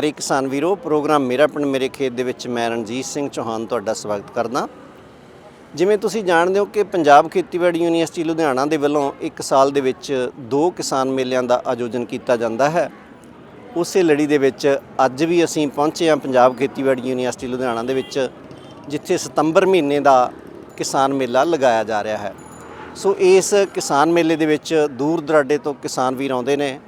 ਪਿਆਰੇ ਕਿਸਾਨ ਵੀਰੋ, ਪ੍ਰੋਗਰਾਮ ਮੇਰਾ ਪਿੰਡ ਮੇਰੇ ਖੇਤ ਦੇ ਵਿੱਚ ਮੈਂ ਰਣਜੀਤ ਸਿੰਘ ਚੌਹਾਨ ਤੁਹਾਡਾ ਸਵਾਗਤ ਕਰਦਾ। ਜਿਵੇਂ ਤੁਸੀਂ ਜਾਣਦੇ ਹੋ ਕਿ ਪੰਜਾਬ ਖੇਤੀਬਾੜੀ ਯੂਨੀਵਰਸਿਟੀ ਲੁਧਿਆਣਾ ਦੇ ਵੱਲੋਂ ਇੱਕ ਸਾਲ ਦੇ ਵਿੱਚ ਦੋ ਕਿਸਾਨ ਮੇਲਿਆਂ ਦਾ ਆਯੋਜਨ ਕੀਤਾ ਜਾਂਦਾ ਹੈ। ਉਸੇ ਲੜੀ ਦੇ ਵਿੱਚ ਅੱਜ ਵੀ ਅਸੀਂ ਪਹੁੰਚੇ ਹਾਂ ਪੰਜਾਬ ਖੇਤੀਬਾੜੀ ਯੂਨੀਵਰਸਿਟੀ ਲੁਧਿਆਣਾ ਦੇ ਵਿੱਚ, ਜਿੱਥੇ ਸਤੰਬਰ ਮਹੀਨੇ ਦਾ ਕਿਸਾਨ ਮੇਲਾ ਲਗਾਇਆ ਜਾ ਰਿਹਾ ਹੈ। ਸੋ ਇਸ ਕਿਸਾਨ ਮੇਲੇ ਦੇ ਵਿੱਚ ਦੂਰ ਦਰਾਡੇ ਤੋਂ ਕਿਸਾਨ ਵੀਰ ਆਉਂਦੇ ਨੇ।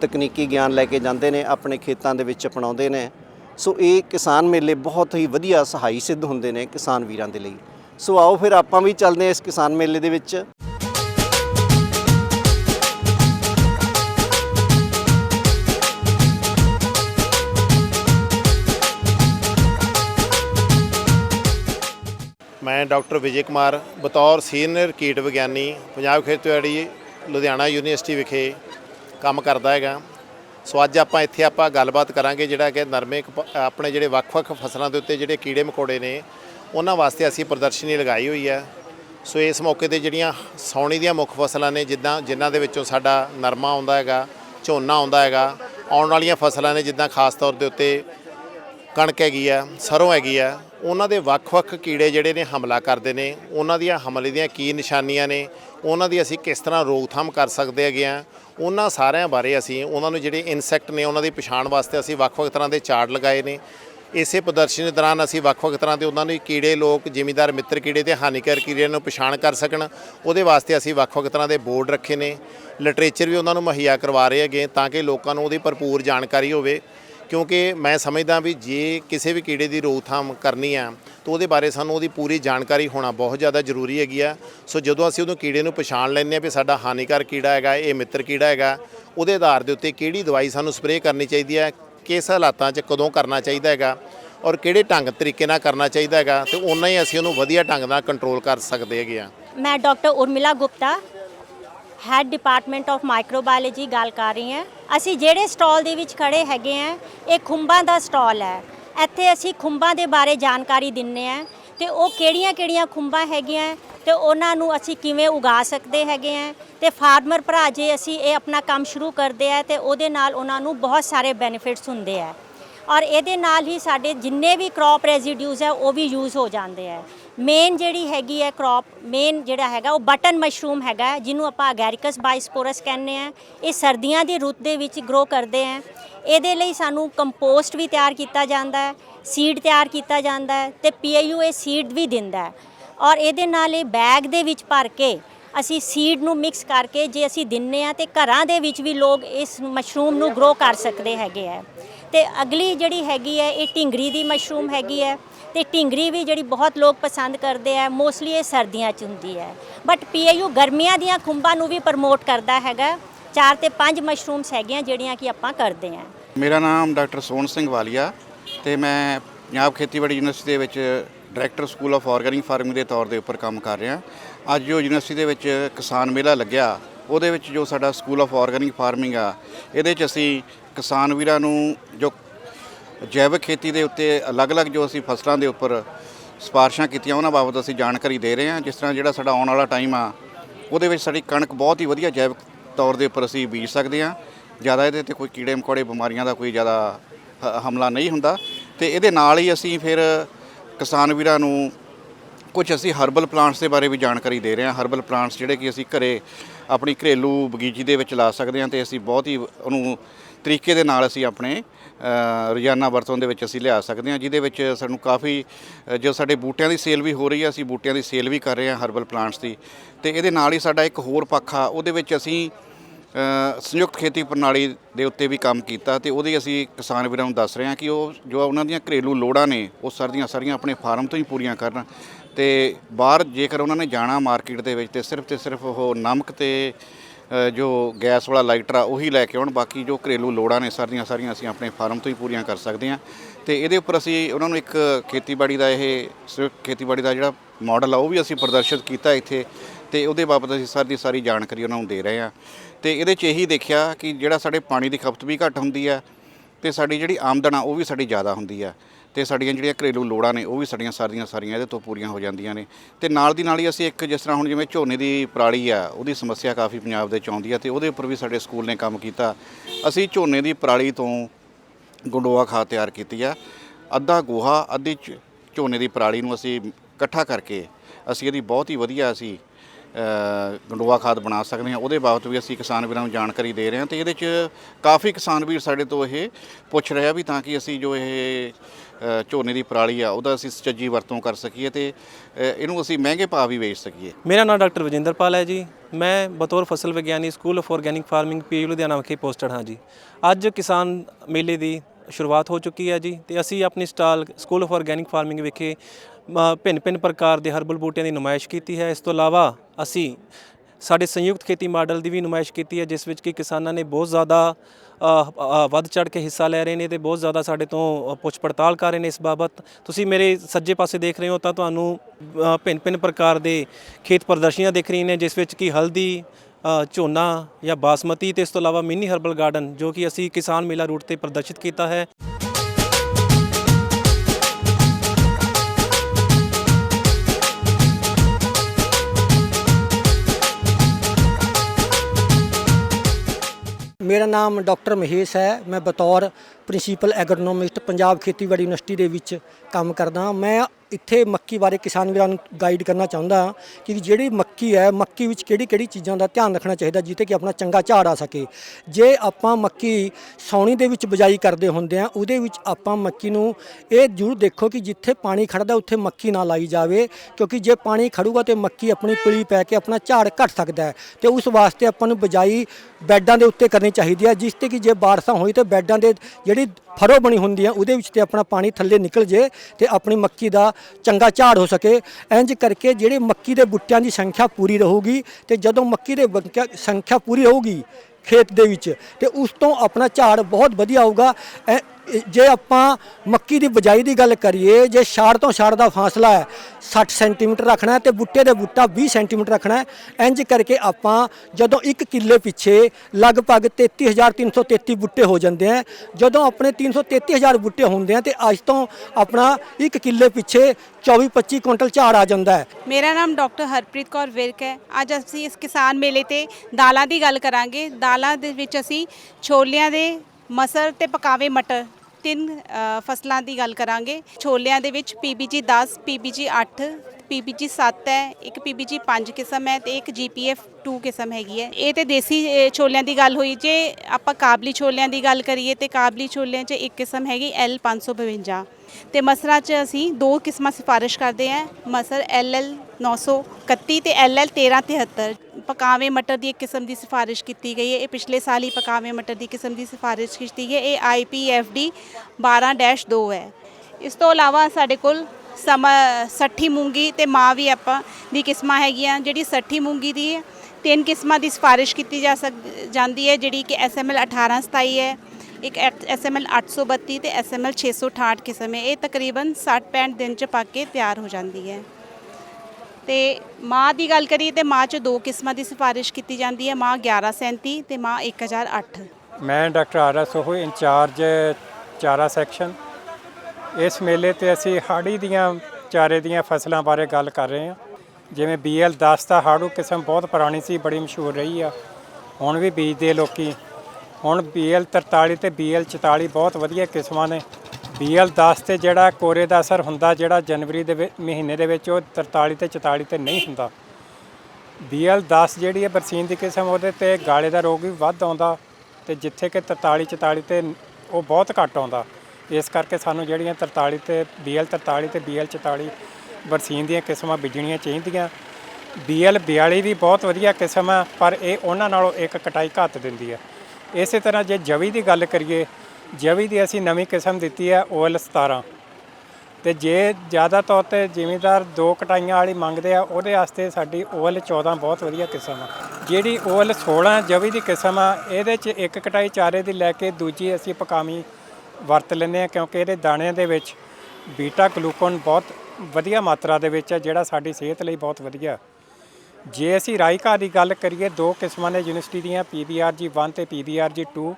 ਤਕਨੀਕੀ ਗਿਆਨ ਲੈ ਕੇ ਜਾਂਦੇ ਨੇ, ਆਪਣੇ ਖੇਤਾਂ ਦੇ ਵਿੱਚ ਅਪਣਾਉਂਦੇ ਨੇ। ਸੋ ਇਹ ਕਿਸਾਨ ਮੇਲੇ ਬਹੁਤ ਹੀ ਵਧੀਆ ਸਹਾਈ ਸਿੱਧ ਹੁੰਦੇ ਨੇ ਕਿਸਾਨ ਵੀਰਾਂ ਦੇ ਲਈ। ਸੋ ਆਓ ਫਿਰ ਆਪਾਂ ਵੀ ਚੱਲਦੇ ਹਾਂ ਇਸ ਕਿਸਾਨ ਮੇਲੇ ਦੇ ਵਿੱਚ। ਮੈਂ ਡਾਕਟਰ ਵਿਜੇ ਕੁਮਾਰ, ਬਤੌਰ ਸੀਨੀਅਰ ਕੀਟ ਵਿਗਿਆਨੀ, ਪੰਜਾਬ ਖੇਤੀਬਾੜੀ, ਲੁਧਿਆਣਾ ਯੂਨੀਵਰਸਿਟੀ ਵਿਖੇ ਕੰਮ ਕਰਦਾ ਹੈਗਾ। ਸੋ ਅੱਜ ਆਪਾਂ ਇੱਥੇ ਆਪਾਂ ਗੱਲਬਾਤ ਕਰਾਂਗੇ ਜਿਹੜਾ ਕਿ ਨਰਮੇ ਕਪ- ਆਪਣੇ ਜਿਹੜੇ ਵੱਖ-ਵੱਖ ਫਸਲਾਂ ਦੇ ਉੱਤੇ ਜਿਹੜੇ ਕੀੜੇ ਮਕੌੜੇ ਨੇ, ਉਹਨਾਂ ਵਾਸਤੇ ਅਸੀਂ ਪ੍ਰਦਰਸ਼ਨੀ ਲਗਾਈ ਹੋਈ ਹੈ। ਸੋ ਇਸ ਮੌਕੇ ਤੇ ਜਿਹੜੀਆਂ ਸੌਣੀ ਦੀਆਂ ਮੁੱਖ ਫਸਲਾਂ ਨੇ, ਜਿੱਦਾਂ ਜਿਨ੍ਹਾਂ ਦੇ ਵਿੱਚੋਂ ਸਾਡਾ ਨਰਮਾ ਆਉਂਦਾ ਹੈਗਾ, ਝੋਨਾ ਆਉਂਦਾ ਹੈਗਾ, ਆਉਣ ਵਾਲੀਆਂ ਫਸਲਾਂ ਨੇ ਜਿੱਦਾਂ ਖਾਸ ਤੌਰ ਦੇ ਉੱਤੇ ਕਣਕ ਹੈਗੀ ਆ ਸਰੋਂ ਹੈਗੀ ਆ ਉਹਨਾਂ ਦੇ ਵੱਖ-ਵੱਖ ਕੀੜੇ ਜਿਹੜੇ ਨੇ ਹਮਲਾ ਕਰਦੇ ਨੇ। ਉਹਨਾਂ ਦੀਆਂ ਹਮਲੇ ਦੀਆਂ ਕੀ ਨਿਸ਼ਾਨੀਆਂ ਨੇ, ਉਹਨਾਂ ਦੀ ਅਸੀਂ ਕਿਸ ਤਰ੍ਹਾਂ ਰੋਕਥਾਮ ਕਰ ਸਕਦੇ ਹੈਗੇ ਆ ਉਹਨਾਂ ਸਾਰਿਆਂ ਬਾਰੇ ਅਸੀਂ, ਉਹਨਾਂ ਨੂੰ ਜਿਹੜੇ ਇਨਸੈਕਟ ਨੇ, ਉਹਨਾਂ ਦੀ ਪਛਾਣ ਵਾਸਤੇ ਅਸੀਂ ਵੱਖ-ਵੱਖ ਤਰ੍ਹਾਂ ਦੇ ਚਾਰਟ ਲਗਾਏ ਨੇ। ਇਸੇ ਪ੍ਰਦਰਸ਼ਨੀ ਦੌਰਾਨ ਅਸੀਂ ਵੱਖ-ਵੱਖ ਤਰ੍ਹਾਂ ਦੇ ਉਹਨਾਂ ਨੂੰ ਕੀੜੇ ਲੋਕ, ਜ਼ਿਮੀਦਾਰ ਮਿੱਤਰ ਕੀੜੇ ਤੇ ਹਾਨੀਕਾਰਕ ਕੀੜਿਆਂ ਨੂੰ ਪਛਾਣ ਕਰ ਸਕਣ। ਉਹਦੇ ਵਾਸਤੇ ਅਸੀਂ ਵੱਖ-ਵੱਖ ਤਰ੍ਹਾਂ ਦੇ ਬੋਰਡ ਰੱਖੇ ਨੇ। ਲਿਟਰੇਚਰ ਵੀ ਉਹਨਾਂ ਨੂੰ ਮੁਹੱਈਆ ਕਰਵਾ ਰਹੇ ਹੈਗੇ ਤਾਂ ਕਿ ਲੋਕਾਂ ਨੂੰ ਉਹਦੀ ਭਰਪੂਰ ਜਾਣਕਾਰੀ ਹੋਵੇ। ਕਿਉਂਕਿ ਮੈਂ ਸਮਝਦਾ ਵੀ ਜੇ ਕਿਸੇ ਵੀ ਕੀੜੇ ਦੀ ਰੋਕਥਾਮ ਕਰਨੀ ਆ, ਤਾਂ ਉਹਦੇ ਬਾਰੇ ਸਾਨੂੰ ਉਹਦੀ ਪੂਰੀ ਜਾਣਕਾਰੀ ਹੋਣਾ ਬਹੁਤ ਜ਼ਿਆਦਾ ਜ਼ਰੂਰੀ ਹੈਗੀ ਆ। ਸੋ ਜਦੋਂ ਅਸੀਂ ਉਹਨੂੰ ਕੀੜੇ ਨੂੰ ਪਛਾਣ ਲੈਂਦੇ ਆ ਵੀ ਸਾਡਾ ਹਾਨੀਕਾਰ ਕੀੜਾ ਹੈਗਾ, ਇਹ ਮਿੱਤਰ ਕੀੜਾ ਹੈਗਾ, ਉਹਦੇ ਆਧਾਰ ਦੇ ਉੱਤੇ ਕਿਹੜੀ ਦਵਾਈ ਸਾਨੂੰ ਸਪਰੇਅ ਕਰਨੀ ਚਾਹੀਦੀ ਹੈ, ਕਿਸ ਹਾਲਾਤਾਂ 'ਚ ਕਦੋਂ ਕਰਨਾ ਚਾਹੀਦਾ ਹੈਗਾ ਔਰ ਕਿਹੜੇ ਢੰਗ ਤਰੀਕੇ ਨਾਲ ਕਰਨਾ ਚਾਹੀਦਾ ਹੈਗਾ, ਤੇ ਉਹਨਾਂ ਹੀ ਅਸੀਂ ਉਹਨੂੰ ਵਧੀਆ ਢੰਗ ਨਾਲ ਕੰਟਰੋਲ ਕਰ ਸਕਦੇ ਹੈਗੇ ਆ। ਮੈਂ doctor Urmila Gupta head department of microbiology ਗੱਲ ਕਰ ਰਹੀ ਹਾਂ। ਅਸੀਂ ਜਿਹੜੇ ਸਟਾਲ ਦੇ ਵਿੱਚ ਖੜੇ ਹੈਗੇ ਆ ਇਹ ਖੁੰਬਾਂ ਦਾ ਸਟਾਲ ਹੈ। ਇੱਥੇ ਅਸੀਂ ਖੁੰਬਾਂ ਦੇ ਬਾਰੇ ਜਾਣਕਾਰੀ ਦਿੰਨੇ ਆ ਤੇ ਉਹ ਕਿਹੜੀਆਂ-ਕਿਹੜੀਆਂ ਖੁੰਬਾਂ ਹੈਗੀਆਂ ਤੇ ਉਹਨਾਂ ਨੂੰ ਅਸੀਂ ਕਿਵੇਂ ਉਗਾ ਸਕਦੇ ਹੈਗੇ ਆ ਤੇ ਫਾਰਮਰ ਭਰਾ ਜੇ ਅਸੀਂ ਇਹ ਆਪਣਾ ਕੰਮ ਸ਼ੁਰੂ ਕਰਦੇ ਆ ਤੇ ਉਹਦੇ ਨਾਲ ਉਹਨਾਂ ਨੂੰ ਬਹੁਤ ਸਾਰੇ ਬੈਨੀਫਿਟਸ ਹੁੰਦੇ ਆ। ਔਰ ਇਹਦੇ ਨਾਲ ਹੀ ਸਾਡੇ ਜਿੰਨੇ ਵੀ ਕ੍ਰੌਪ ਰੈਜ਼ੀਡਿਊਜ਼ ਹੈ ਉਹ ਵੀ ਯੂਜ਼ ਹੋ ਜਾਂਦੇ ਹੈ ਮੇਨ ਜਿਹੜੀ ਹੈਗੀ ਹੈ ਕ੍ਰੌਪ ਮੇਨ ਜਿਹੜਾ ਹੈਗਾ, ਉਹ ਬਟਨ ਮਸ਼ਰੂਮ ਹੈਗਾ, ਜਿਹਨੂੰ ਆਪਾਂ ਅਗੈਰਿਕਸ ਬਾਈਸਪੋਰਸ ਕਹਿੰਦੇ ਆ ਇਹ ਸਰਦੀਆਂ ਦੀ ਰੁੱਤ ਦੇ ਵਿੱਚ ਗਰੋ ਕਰਦੇ ਆ ਇਹਦੇ ਲਈ ਸਾਨੂੰ ਕੰਪੋਸਟ ਵੀ ਤਿਆਰ ਕੀਤਾ ਜਾਂਦਾ ਹੈ ਸੀਡ ਤਿਆਰ ਕੀਤਾ ਜਾਂਦਾ ਹੈ ਤੇ ਪੀਆਈਯੂ ਇਹ ਸੀਡ ਵੀ ਦਿੰਦਾ ਹੈ। ਔਰ ਇਹਦੇ ਨਾਲ ਇਹ ਬੈਗ ਦੇ ਵਿੱਚ ਭਰ ਕੇ ਅਸੀਂ ਸੀਡ ਨੂੰ ਮਿਕਸ ਕਰਕੇ ਜੇ ਅਸੀਂ ਦਿੰਨੇ ਆ ਤੇ ਘਰਾਂ ਦੇ ਵਿੱਚ ਵੀ ਲੋਕ ਇਸ ਮਸ਼ਰੂਮ ਨੂੰ ਗਰੋ ਕਰ ਸਕਦੇ ਹੈਗੇ ਆ ਤੇ ਅਗਲੀ ਜਿਹੜੀ ਹੈਗੀ ਹੈ, ਇਹ ਢਿੰਗਰੀ ਦੀ ਮਸ਼ਰੂਮ ਹੈਗੀ ਹੈ। ਤੇ ਢਿੰਗਰੀ ਵੀ ਜਿਹੜੀ ਬਹੁਤ ਲੋਕ ਪਸੰਦ ਕਰਦੇ ਆ ਮੋਸਟਲੀ ਇਹ ਸਰਦੀਆਂ 'ਚ ਹੁੰਦੀ ਹੈ। ਬਟ ਪੀਏਯੂ ਗਰਮੀਆਂ ਦੀਆਂ ਖੁੰਬਾਂ ਨੂੰ ਵੀ ਪ੍ਰਮੋਟ ਕਰਦਾ ਹੈਗਾ। ਚਾਰ ਤੇ ਪੰਜ ਮਸ਼ਰੂਮਸ ਹੈਗੀਆਂ ਜਿਹੜੀਆਂ ਕਿ ਆਪਾਂ ਕਰਦੇ ਆ। ਮੇਰਾ ਨਾਮ ਡਾਕਟਰ ਸੋਹਣ ਸਿੰਘ ਵਾਲੀਆ ਤੇ ਮੈਂ ਪੰਜਾਬ ਖੇਤੀਬਾੜੀ ਯੂਨੀਵਰਸਿਟੀ ਦੇ ਵਿੱਚ director school of organic farming ਦੇ ਤੌਰ ਦੇ ਉੱਪਰ ਕੰਮ ਕਰ ਰਿਹਾ। ਅੱਜ ਜੋ ਯੂਨੀਵਰਸਿਟੀ ਦੇ ਵਿੱਚ ਕਿਸਾਨ ਮੇਲਾ ਲੱਗਿਆ, ਉਹਦੇ ਵਿੱਚ ਜੋ ਸਾਡਾ ਸਕੂਲ ਆਫ ਆਰਗੈਨਿਕ ਫਾਰਮਿੰਗ ਆ, ਇਹਦੇ 'ਚ ਅਸੀਂ ਕਿਸਾਨ ਵੀਰਾਂ ਨੂੰ ਜੋ ਜੈਵਿਕ ਖੇਤੀ ਦੇ ਉੱਤੇ ਅਲੱਗ-ਅਲੱਗ ਜੋ ਅਸੀਂ ਫਸਲਾਂ ਦੇ ਉੱਪਰ ਸਿਫਾਰਸ਼ਾਂ ਕੀਤੀਆਂ, ਉਹਨਾਂ ਬਾਬਤ ਅਸੀਂ ਜਾਣਕਾਰੀ ਦੇ ਰਹੇ ਹਾਂ। ਜਿਸ ਤਰ੍ਹਾਂ ਜਿਹੜਾ ਸਾਡਾ ਆਉਣ ਵਾਲਾ ਟਾਈਮ ਆ, ਉਹਦੇ ਵਿੱਚ ਸਾਡੀ ਕਣਕ ਬਹੁਤ ਹੀ ਵਧੀਆ ਜੈਵਿਕ ਤੌਰ ਦੇ ਉੱਪਰ ਅਸੀਂ ਬੀਜ ਸਕਦੇ ਹਾਂ। ਜ਼ਿਆਦਾ ਇਹਦੇ ਤੇ ਕੋਈ ਕੀੜੇ ਮਕੌੜੇ, ਬਿਮਾਰੀਆਂ ਦਾ ਕੋਈ ਜ਼ਿਆਦਾ ਹ- ਹਮਲਾ ਨਹੀਂ ਹੁੰਦਾ। ਤੇ ਇਹਦੇ ਨਾਲ ਹੀ ਅਸੀਂ ਫਿਰ ਕਿਸਾਨ ਵੀਰਾਂ ਨੂੰ ਕੁਝ ਅਸੀਂ ਹਰਬਲ ਪਲਾਂਟਸ ਦੇ ਬਾਰੇ ਵੀ ਜਾਣਕਾਰੀ ਦੇ ਰਹੇ ਹਾਂ। ਹਰਬਲ ਪਲਾਂਟਸ ਜਿਹੜੇ ਕਿ ਅਸੀਂ ਘਰੇ ਆਪਣੀ ਘਰੇਲੂ ਬਗੀਚੀ ਦੇ ਵਿੱਚ ਲਾ ਸਕਦੇ ਹਾਂ ਤੇ ਅਸੀਂ ਬਹੁਤ ਹੀ ਉਹਨੂੰ ਤਰੀਕੇ ਦੇ ਨਾਲ ਅਸੀਂ ਆਪਣੇ ਰੋਜ਼ਾਨਾ ਵਰਤੋਂ ਦੇ ਵਿੱਚ ਅਸੀਂ ਲਿਆ ਸਕਦੇ ਹਾਂ, ਜਿਹਦੇ ਵਿੱਚ ਸਾਨੂੰ ਕਾਫੀ ਜੋ ਸਾਡੇ ਬੂਟਿਆਂ ਦੀ ਸੇਲ ਵੀ ਹੋ ਰਹੀ ਹੈ, ਅਸੀਂ ਬੂਟਿਆਂ ਦੀ ਸੇਲ ਵੀ ਕਰ ਰਹੇ ਹਾਂ ਹਰਬਲ ਪਲਾਂਟਸ ਦੀ। ਤੇ ਇਹਦੇ ਨਾਲ ਹੀ ਸਾਡਾ ਇੱਕ ਹੋਰ ਪੱਖ ਆ, ਉਹਦੇ ਵਿੱਚ ਅਸੀਂ ਸੰਯੁਕਤ ਖੇਤੀ ਪ੍ਰਣਾਲੀ ਦੇ ਉੱਤੇ ਵੀ ਕੰਮ ਕੀਤਾ ਤੇ ਉਹਦੇ ਅਸੀਂ ਕਿਸਾਨ ਵੀਰਾਂ ਨੂੰ ਦੱਸ ਰਹੇ ਹਾਂ ਕਿ ਉਹ ਜੋ ਉਹਨਾਂ ਦੀਆਂ ਘਰੇਲੂ ਲੋੜਾਂ ਨੇ, ਉਹ ਸਰਦੀਆਂ ਸਾਰੀਆਂ ਆਪਣੇ ਫਾਰਮ ਤੋਂ ਹੀ ਪੂਰੀਆਂ ਕਰਨ। ਤੇ ਬਾਹਰ ਜੇਕਰ ਉਹਨਾਂ ਨੇ ਜਾਣਾ ਮਾਰਕੀਟ ਦੇ ਵਿੱਚ ਤੇ ਸਿਰਫ ਤੇ ਸਿਰਫ ਉਹ ਨਮਕ ਤੇ ਜੋ ਗੈਸ ਵਾਲਾ ਲਾਈਟਰ ਆ, ਉਹੀ ਲੈ ਕੇ ਆਉਣ। ਬਾਕੀ ਜੋ ਘਰੇਲੂ ਲੋੜਾਂ ਨੇ ਸਰਦੀਆਂ ਸਾਰੀਆਂ ਅਸੀਂ ਆਪਣੇ ਫਾਰਮ ਤੋਂ ਹੀ ਪੂਰੀਆਂ ਕਰ ਸਕਦੇ ਹਾਂ। ਤੇ ਇਹਦੇ ਉੱਪਰ ਅਸੀਂ ਉਹਨਾਂ ਨੂੰ ਇੱਕ ਖੇਤੀਬਾੜੀ ਦਾ ਇਹ ਸੰਯੁਕਤ ਖੇਤੀਬਾੜੀ ਦਾ ਜਿਹੜਾ ਮਾਡਲ ਆ, ਉਹ ਵੀ ਅਸੀਂ ਪ੍ਰਦਰਸ਼ਿਤ ਕੀਤਾ ਇੱਥੇ। ਤੇ ਉਹਦੇ ਬਾਬਤ ਅਸੀਂ ਸਾਰੀ ਸਾਰੀ ਜਾਣਕਾਰੀ ਉਹਨਾਂ ਨੂੰ ਦੇ ਰਹੇ ਹਾਂ। ਤੇ ਇਹਦੇ 'ਚ ਇਹੀ ਦੇਖਿਆ ਕਿ ਜਿਹੜਾ ਸਾਡੇ ਪਾਣੀ ਦੀ ਖਪਤ ਵੀ ਘੱਟ ਹੁੰਦੀ ਆ, ਤੇ ਸਾਡੀ ਜਿਹੜੀ ਆਮਦਨ ਆ, ਉਹ ਵੀ ਸਾਡੀ ਜ਼ਿਆਦਾ ਹੁੰਦੀ ਆ। ਤੇ ਸਾਡੀਆਂ ਜਿਹੜੀਆਂ ਘਰੇਲੂ ਲੋੜਾਂ ਨੇ, ਉਹ ਵੀ ਸਾਡੀਆਂ ਸਾਰੀਆਂ ਸਾਰੀਆਂ ਇਹਦੇ ਤੋਂ ਪੂਰੀਆਂ ਹੋ ਜਾਂਦੀਆਂ ਨੇ। ਤੇ ਨਾਲ ਦੀ ਨਾਲ ਹੀ ਅਸੀਂ ਇੱਕ ਜਿਸ ਤਰ੍ਹਾਂ ਹੁਣ ਜਿਵੇਂ ਝੋਨੇ ਦੀ ਪਰਾਲੀ ਆ, ਉਹਦੀ ਸਮੱਸਿਆ ਕਾਫੀ ਪੰਜਾਬ ਦੇ ਚ ਆਉਂਦੀ ਆ ਤੇ ਉਹਦੇ ਉੱਪਰ ਵੀ ਸਾਡੇ ਸਕੂਲ ਨੇ ਕੰਮ ਕੀਤਾ। ਅਸੀਂ ਝੋਨੇ ਦੀ ਪਰਾਲੀ ਤੋਂ ਗੁੰਡੋਆ ਖਾਦ ਤਿਆਰ ਕੀਤੀ ਆ। ਅੱਧਾ ਗੋਹਾ, ਅੱਧੀ ਝ- ਝੋਨੇ ਦੀ ਪਰਾਲੀ ਨੂੰ ਅਸੀਂ ਇਕੱਠਾ ਕਰਕੇ ਅਸੀਂ ਇਹਦੀ ਬਹੁਤ ਹੀ ਵਧੀਆ ਅਸੀਂ ਗੰਡੋਆ ਖਾਦ ਬਣਾ ਸਕਦੇ ਹਾਂ। ਉਹਦੇ ਬਾਬਤ ਵੀ ਅਸੀਂ ਕਿਸਾਨ ਵੀਰਾਂ ਨੂੰ ਜਾਣਕਾਰੀ ਦੇ ਰਹੇ ਹਾਂ ਤੇ ਇਹਦੇ 'ਚ ਕਾਫੀ ਕਿਸਾਨ ਵੀਰ ਸਾਡੇ ਤੋਂ ਇਹ ਪੁੱਛ ਰਿਹਾ ਵੀ ਤਾਂ ਕਿ ਅਸੀਂ ਜੋ ਇਹ ਝੋਨੇ ਦੀ ਪਰਾਲੀ ਆ, ਉਹਦਾ ਅਸੀਂ ਸੁਚੱਜੀ ਵਰਤੋਂ ਕਰ ਸਕੀਏ ਤੇ ਇਹਨੂੰ ਅਸੀਂ ਮਹਿੰਗੇ ਭਾਅ ਵੀ ਵੇਚ ਸਕੀਏ। ਮੇਰਾ ਨਾਮ ਡਾਕਟਰ ਵਜਿੰਦਰਪਾਲ ਹੈ ਜੀ। ਮੈਂ ਬਤੌਰ ਫਸਲ ਵਿਗਿਆਨੀ school of organic farming P Ludhiana ਵਿਖੇ ਪੋਸਟਡ ਹਾਂ ਜੀ। ਅੱਜ ਕਿਸਾਨ ਮੇਲੇ ਦੀ ਸ਼ੁਰੂਆਤ ਹੋ ਚੁੱਕੀ ਹੈ ਜੀ ਤੇ ਅਸੀਂ ਆਪਣੀ stall school of organic farming ਵਿਖੇ ਭਿੰਨ ਭਿੰਨ ਪ੍ਰਕਾਰ ਦੇ ਹਰਬਲ ਬੂਟਿਆਂ ਦੀ ਨੁਮਾਇਸ਼ ਕੀਤੀ ਹੈ। ਇਸ ਤੋਂ ਇਲਾਵਾ ਅਸੀਂ ਸਾਡੇ ਸੰਯੁਕਤ ਖੇਤੀ ਮਾਡਲ ਦੀ ਵੀ ਨੁਮਾਇਸ਼ ਕੀਤੀ ਹੈ, ਜਿਸ ਵਿੱਚ ਕਿ ਕਿਸਾਨਾਂ ਨੇ ਬਹੁਤ ਜ਼ਿਆਦਾ ਵੱਧ ਚੜ ਕੇ ਹਿੱਸਾ ਲੈ ਰਹੇ ਨੇ ਤੇ ਬਹੁਤ ਜ਼ਿਆਦਾ ਸਾਡੇ ਤੋਂ ਪੁੱਛ ਪੜਤਾਲ ਕਰ ਰਹੇ ਨੇ ਇਸ ਬਾਬਤ। ਤੁਸੀਂ ਮੇਰੇ ਸੱਜੇ ਪਾਸੇ ਦੇਖ ਰਹੇ ਹੋ ਤਾਂ ਤੁਹਾਨੂੰ ਭਿੰਨ ਭਿੰਨ ਪ੍ਰਕਾਰ ਦੇ ਖੇਤ ਪ੍ਰਦਰਸ਼ਨੀਆਂ ਦਿਖ ਰਹੀਆਂ ਨੇ, ਜਿਸ ਵਿੱਚ ਕਿ ਹਲਦੀ ਝੋਨਾ ਜਾਂ ਬਾਸਮਤੀ ਤੇ ਇਸ ਤੋਂ ਇਲਾਵਾ ਮਿੰਨੀ ਹਰਬਲ ਗਾਰਡਨ, ਜੋ ਕਿ ਅਸੀਂ ਕਿਸਾਨ ਮੇਲਾ ਰੂਟ ਤੇ ਪ੍ਰਦਰਸ਼ਿਤ ਕੀਤਾ ਹੈ। ਮੇਰਾ ਨਾਮ ਡਾਕਟਰ ਮਹੇਸ਼ ਹੈ ਮੈਂ ਬਤੌਰ ਪ੍ਰਿੰਸੀਪਲ ਐਗਰਨੋਮਿਸਟ, ਪੰਜਾਬ ਖੇਤੀਬਾੜੀ ਯੂਨੀਵਰਸਿਟੀ ਦੇ ਵਿੱਚ ਕੰਮ ਕਰਦਾ ਮੈਂ ਇੱਥੇ ਮੱਕੀ ਬਾਰੇ ਕਿਸਾਨ ਵੀਰਾਂ ਨੂੰ ਗਾਈਡ ਕਰਨਾ ਚਾਹੁੰਦਾ ਹਾਂ ਕਿ ਜਿਹੜੀ ਮੱਕੀ ਹੈ, ਮੱਕੀ ਵਿੱਚ ਕਿਹੜੀ ਕਿਹੜੀ ਚੀਜ਼ਾਂ ਦਾ ਧਿਆਨ ਰੱਖਣਾ ਚਾਹੀਦਾ ਜਿੱਤੇ ਕਿ ਆਪਣਾ ਚੰਗਾ ਝਾੜ ਆ ਸਕੇ। ਜੇ ਆਪਾਂ ਮੱਕੀ ਸੌਣੀ ਦੇ ਵਿੱਚ ਬਿਜਾਈ ਕਰਦੇ ਹੁੰਦੇ ਆ ਉਹਦੇ ਵਿੱਚ ਆਪਾਂ ਮੱਕੀ ਨੂੰ ਇਹ ਜ਼ਰੂਰ ਦੇਖੋ ਕਿ ਜਿੱਥੇ ਪਾਣੀ ਖੜਦਾ ਉੱਥੇ ਮੱਕੀ ਨਾ ਲਾਈ ਜਾਵੇ, ਕਿਉਂਕਿ ਜੇ ਪਾਣੀ ਖੜੂਗਾ ਤੇ ਮੱਕੀ ਆਪਣੀ ਪਿਲੀ ਪੈ ਕੇ ਆਪਣਾ ਝਾੜ ਘਟ ਸਕਦਾ ਹੈ। ਤੇ ਉਸ ਵਾਸਤੇ ਆਪਾਂ ਨੂੰ ਬਿਜਾਈ ਬੈੱਡਾਂ ਦੇ ਉੱਤੇ ਕਰਨੀ ਚਾਹੀਦੀ ਹੈ, ਜਿਸ ਤੇ ਕਿ ਜੇ ਬਾਰਿਸ਼ਾਂ ਹੋਈ ਤੇ ਬੈੱਡਾਂ ਦੇ ਜਿਹੜੀ ਫਰੋ ਬਣੀ ਹੁੰਦੀ ਹੈ, ਉਹਦੇ ਵਿੱਚ ਤੇ ਆਪਣਾ ਪਾਣੀ ਥੱਲੇ ਨਿਕਲ ਜੇ ਤੇ ਆਪਣੀ ਮੱਕੀ ਦਾ ਚੰਗਾ ਝਾੜ ਹੋ ਸਕੇ। ਇੰਜ ਕਰਕੇ ਜਿਹੜੇ ਮੱਕੀ ਦੇ ਬੁੱਟਿਆਂ ਦੀ ਸੰਖਿਆ ਪੂਰੀ ਰਹੂਗੀ ਤੇ ਜਦੋਂ ਮੱਕੀ ਦੇ ਬੁੱਟਿਆਂ ਦੀ ਸੰਖਿਆ ਪੂਰੀ ਰਹੂਗੀ ਖੇਤ ਦੇ ਵਿੱਚ ਤੇ ਉਸ ਤੋਂ ਆਪਣਾ ਝਾੜ ਬਹੁਤ ਵਧੀਆ ਆਊਗਾ। ਐ- ਜੇ ਆਪਾਂ ਮੱਕੀ ਦੀ ਬਜਾਈ ਦੀ ਗੱਲ ਕਰੀਏ, ਜੇ ਛਾੜ ਤੋਂ ਛਾੜ ਦਾ ਫਾਸਲਾ ਹੈ 60 ਸੈਂਟੀਮੀਟਰ ਰੱਖਣਾ ਹੈ ਤੇ ਬੁੱਟੇ ਦੇ ਬੁੱਟਾ 20 ਸੈਂਟੀਮੀਟਰ ਰੱਖਣਾ ਹੈ ਇੰਜ ਕਰਕੇ ਆਪਾਂ ਜਦੋਂ ਇੱਕ ਕਿੱਲੇ ਪਿੱਛੇ ਲਗਭਗ 33333 ਬੁੱਟੇ ਹੋ ਜਾਂਦੇ ਆ ਜਦੋਂ ਆਪਣੇ 333000 ਬੁੱਟੇ ਹੁੰਦੇ ਆ ਤੇ ਅੱਜ ਤੋਂ ਆਪਣਾ ਇੱਕ ਕਿੱਲੇ ਪਿੱਛੇ 24-25 ਕੁਇੰਟਲ ਝਾੜ ਆ ਜਾਂਦਾ ਹੈ। ਮੇਰਾ ਨਾਮ ਡਾਕਟਰ ਹਰਪ੍ਰੀਤ ਕੌਰ ਵਿਰਕ ਹੈ। ਅੱਜ ਅਸੀਂ ਇਸ ਕਿਸਾਨ ਮੇਲੇ ਤੇ ਦਾਲਾਂ ਦੀ ਗੱਲ ਕਰਾਂਗੇ। ਦਾਲਾਂ ਦੇ ਵਿੱਚ ਅਸੀਂ ਛੋਲਿਆਂ ਦੇ ਮਸਰ ਤੇ ਪਕਾਵੇ ਮਟਰ ਤਿੰਨ ਫਸਲਾਂ ਦੀ ਗੱਲ ਕਰਾਂਗੇ। ਛੋਲਿਆਂ ਦੇ ਵਿੱਚ PBG 10 PBG 8 PBG 7 ਹੈ, ਇੱਕ PBG 5 ਕਿਸਮ ਹੈ ਤੇ ਇੱਕ GPF 2 ਕਿਸਮ ਹੈਗੀ ਹੈ। ਇਹ ਤੇ ਦੇਸੀ ਛੋਲਿਆਂ ਦੀ ਗੱਲ ਹੋਈ। ਜੇ ਆਪਾਂ ਕਾਬਲੀ ਛੋਲਿਆਂ ਦੀ ਗੱਲ ਕਰੀਏ ਤੇ ਕਾਬਲੀ ਛੋਲਿਆਂ 'ਚ ਇੱਕ ਕਿਸਮ ਹੈਗੀ L 552 ਤੇ ਮਸਰਾਂ 'ਚ ਅਸੀਂ ਦੋ ਕਿਸਮਾਂ ਸਿਫਾਰਿਸ਼ ਕਰਦੇ ਹਾਂ, ਮਸਰ LL 931 ਤੇ LL 1373 ਪਕਾਵੇਂ ਮਟਰ ਦੀ ਇੱਕ ਕਿਸਮ ਦੀ ਸਿਫਾਰਿਸ਼ ਕੀਤੀ ਗਈ ਹੈ। ਇਹ ਪਿਛਲੇ ਸਾਲ ਹੀ ਪਕਾਵੇਂ ਮਟਰ ਦੀ ਕਿਸਮ ਦੀ ਸਿਫਾਰਿਸ਼ ਕੀਤੀ ਗਈ ਹੈ। ਇਹ IPFD 12-2 ਹੈ। ਇਸ ਤੋਂ ਇਲਾਵਾ ਸਾਡੇ ਕੋਲ ਸਮ 60 ਮੂੰਗੀ ਤੇ ਮਾਂ ਵੀ ਆਪਾਂ ਦੀ ਕਿਸਮਾਂ ਹੈਗੀਆਂ, ਜਿਹੜੀ 60 ਮੂੰਗੀ ਦੀ ਹੈ, ਤਿੰਨ ਕਿਸਮਾਂ ਦੀ ਸਿਫਾਰਿਸ਼ ਕੀਤੀ ਜਾ ਸਕ, ਜਾਂਦੀ ਹੈ, ਜਿਹੜੀ ਕਿ SML 1827 ਹੈ, ਇੱਕ SML 832 ਤੇ SML 668 ਕਿਸਮ ਹੈ। ਇਹ ਤਕਰੀਬਨ 60-65 ਦਿਨ ਚ ਪੱਕ ਕੇ ਤਿਆਰ ਹੋ ਜਾਂਦੀ ਹੈ। ਤੇ ਮਾਂ ਦੀ ਗੱਲ ਕਰੀਏ ਤੇ ਮਾਂ ਚ ਦੋ ਕਿਸਮਾਂ ਦੀ ਸਿਫਾਰਿਸ਼ ਕੀਤੀ ਜਾਂਦੀ ਹੈ, ਮਾਂ 1137 ਤੇ ਮਾਂ 1008 ਮੈਂ ਡਾਕਟਰ ਆਰ ਐਸ ਇੰਚਾਰਜ ਚਾਰਾ ਸੈਕਸ਼ਨ। ਇਸ ਮੇਲੇ ਤੇ ਅਸੀਂ ਹਾੜੀ ਦੀਆਂ, ਚਾਰੇ ਦੀਆਂ ਫਸਲਾਂ ਬਾਰੇ ਗੱਲ ਕਰ ਰਹੇ ਹਾਂ। ਜਿਵੇਂ BL 10 ਦਾ ਹਾੜੂ ਕਿਸਮ ਬਹੁਤ ਪੁਰਾਣੀ ਸੀ, ਬੜੀ ਮਸ਼ਹੂਰ ਰਹੀ ਆ। ਹੁਣ ਵੀ ਬੀਜਦੇ ਲੋਕੀ। ਹੁਣ BL 43 ਤੇ BL 44 ਬਹੁਤ ਵਧੀਆ ਕਿਸਮਾਂ ਨੇ। BL 10 ਤੇ ਜਿਹੜਾ ਕੋਰੇ ਦਾ ਅਸਰ ਹੁੰਦਾ, ਜਿਹੜਾ ਜਨਵਰੀ ਦੇ ਵਿ- ਮਹੀਨੇ ਦੇ ਵਿੱਚ ਉਹ 43 ਤੇ 44 ਤੇ ਨਹੀਂ ਹੁੰਦਾ। BL 10 ਜਿਹੜੀ ਹੈ ਬਰਸੀਨ ਦੀ ਕਿਸਮ, ਉਹਦੇ ਤੇ ਗਾਲੇ ਦਾ ਰੋਗ ਵੀ ਵੱਧ ਆਉਂਦਾ ਤੇ ਜਿੱਥੇ ਕਿ 43 44 ਤੇ ਉਹ ਬਹੁਤ ਘੱਟ ਆਉਂਦਾ। ਇਸ ਕਰਕੇ ਸਾਨੂੰ ਜਿਹੜੀਆਂ 43 ਤੇ BL 43 ਤੇ BL 44 ਬਰਸੀਨ ਦੀਆਂ ਕਿਸਮਾਂ ਬੀਜਣੀਆਂ ਚਾਹੀਦੀਆਂ। BL 42 ਵੀ ਬਹੁਤ ਵਧੀਆ ਕਿਸਮ ਆ, ਪਰ ਇਹ ਉਹਨਾਂ ਨਾਲੋਂ ਇੱਕ ਕਟਾਈ ਘੱਟ ਦਿੰਦੀ ਹੈ। ਇਸੇ ਤਰ੍ਹਾਂ ਜੇ ਜਵੀ ਦੀ ਗੱਲ ਕਰੀਏ ਜਵੀ ਦੀ ਅਸੀਂ ਨਵੀਂ ਕਿਸਮ ਦਿੱਤੀ ਹੈ OL 17 ਤੇ ਜੇ ਜ਼ਿਆਦਾ ਤੌਰ ਤੇ ਜ਼ਿਮੀਦਾਰ ਦੋ ਕਟਾਈਆਂ ਵਾਲੀ ਮੰਗਦੇ ਆ, ਉਹਦੇ ਵਾਸਤੇ ਸਾਡੀ OL 14 ਬਹੁਤ ਵਧੀਆ ਕਿਸਮ ਆ। ਜਿਹੜੀ OL 16 ਜਵੀ ਦੀ ਕਿਸਮ ਆ, ਇਹਦੇ 'ਚ ਇੱਕ ਕਟਾਈ ਚਾਰੇ ਦੀ ਲੈ ਕੇ ਦੂਜੀ ਅਸੀਂ ਪਕਾਮੀ ਵਰਤ ਲੈਂਦੇ ਆ, ਕਿਉਂਕਿ ਇਹਦੇ ਦਾਣਿਆਂ ਦੇ ਵਿੱਚ ਬੀਟਾ ਗਲੂਕੋਨ ਬਹੁਤ ਵਧੀਆ ਮਾਤਰਾ ਦੇ ਵਿੱਚ ਹੈ ਜਿਹੜਾ ਸਾਡੀ ਸਿਹਤ ਲਈ ਬਹੁਤ ਵਧੀਆ। ਜੇ ਅਸੀਂ ਰਾਈ ਘਾਹ ਦੀ ਗੱਲ ਕਰੀਏ, ਦੋ ਕਿਸਮਾਂ ਨੇ ਯੂਨੀਵਰਸਿਟੀ ਦੀਆਂ PBRG 1 ਤੇ PBRG 2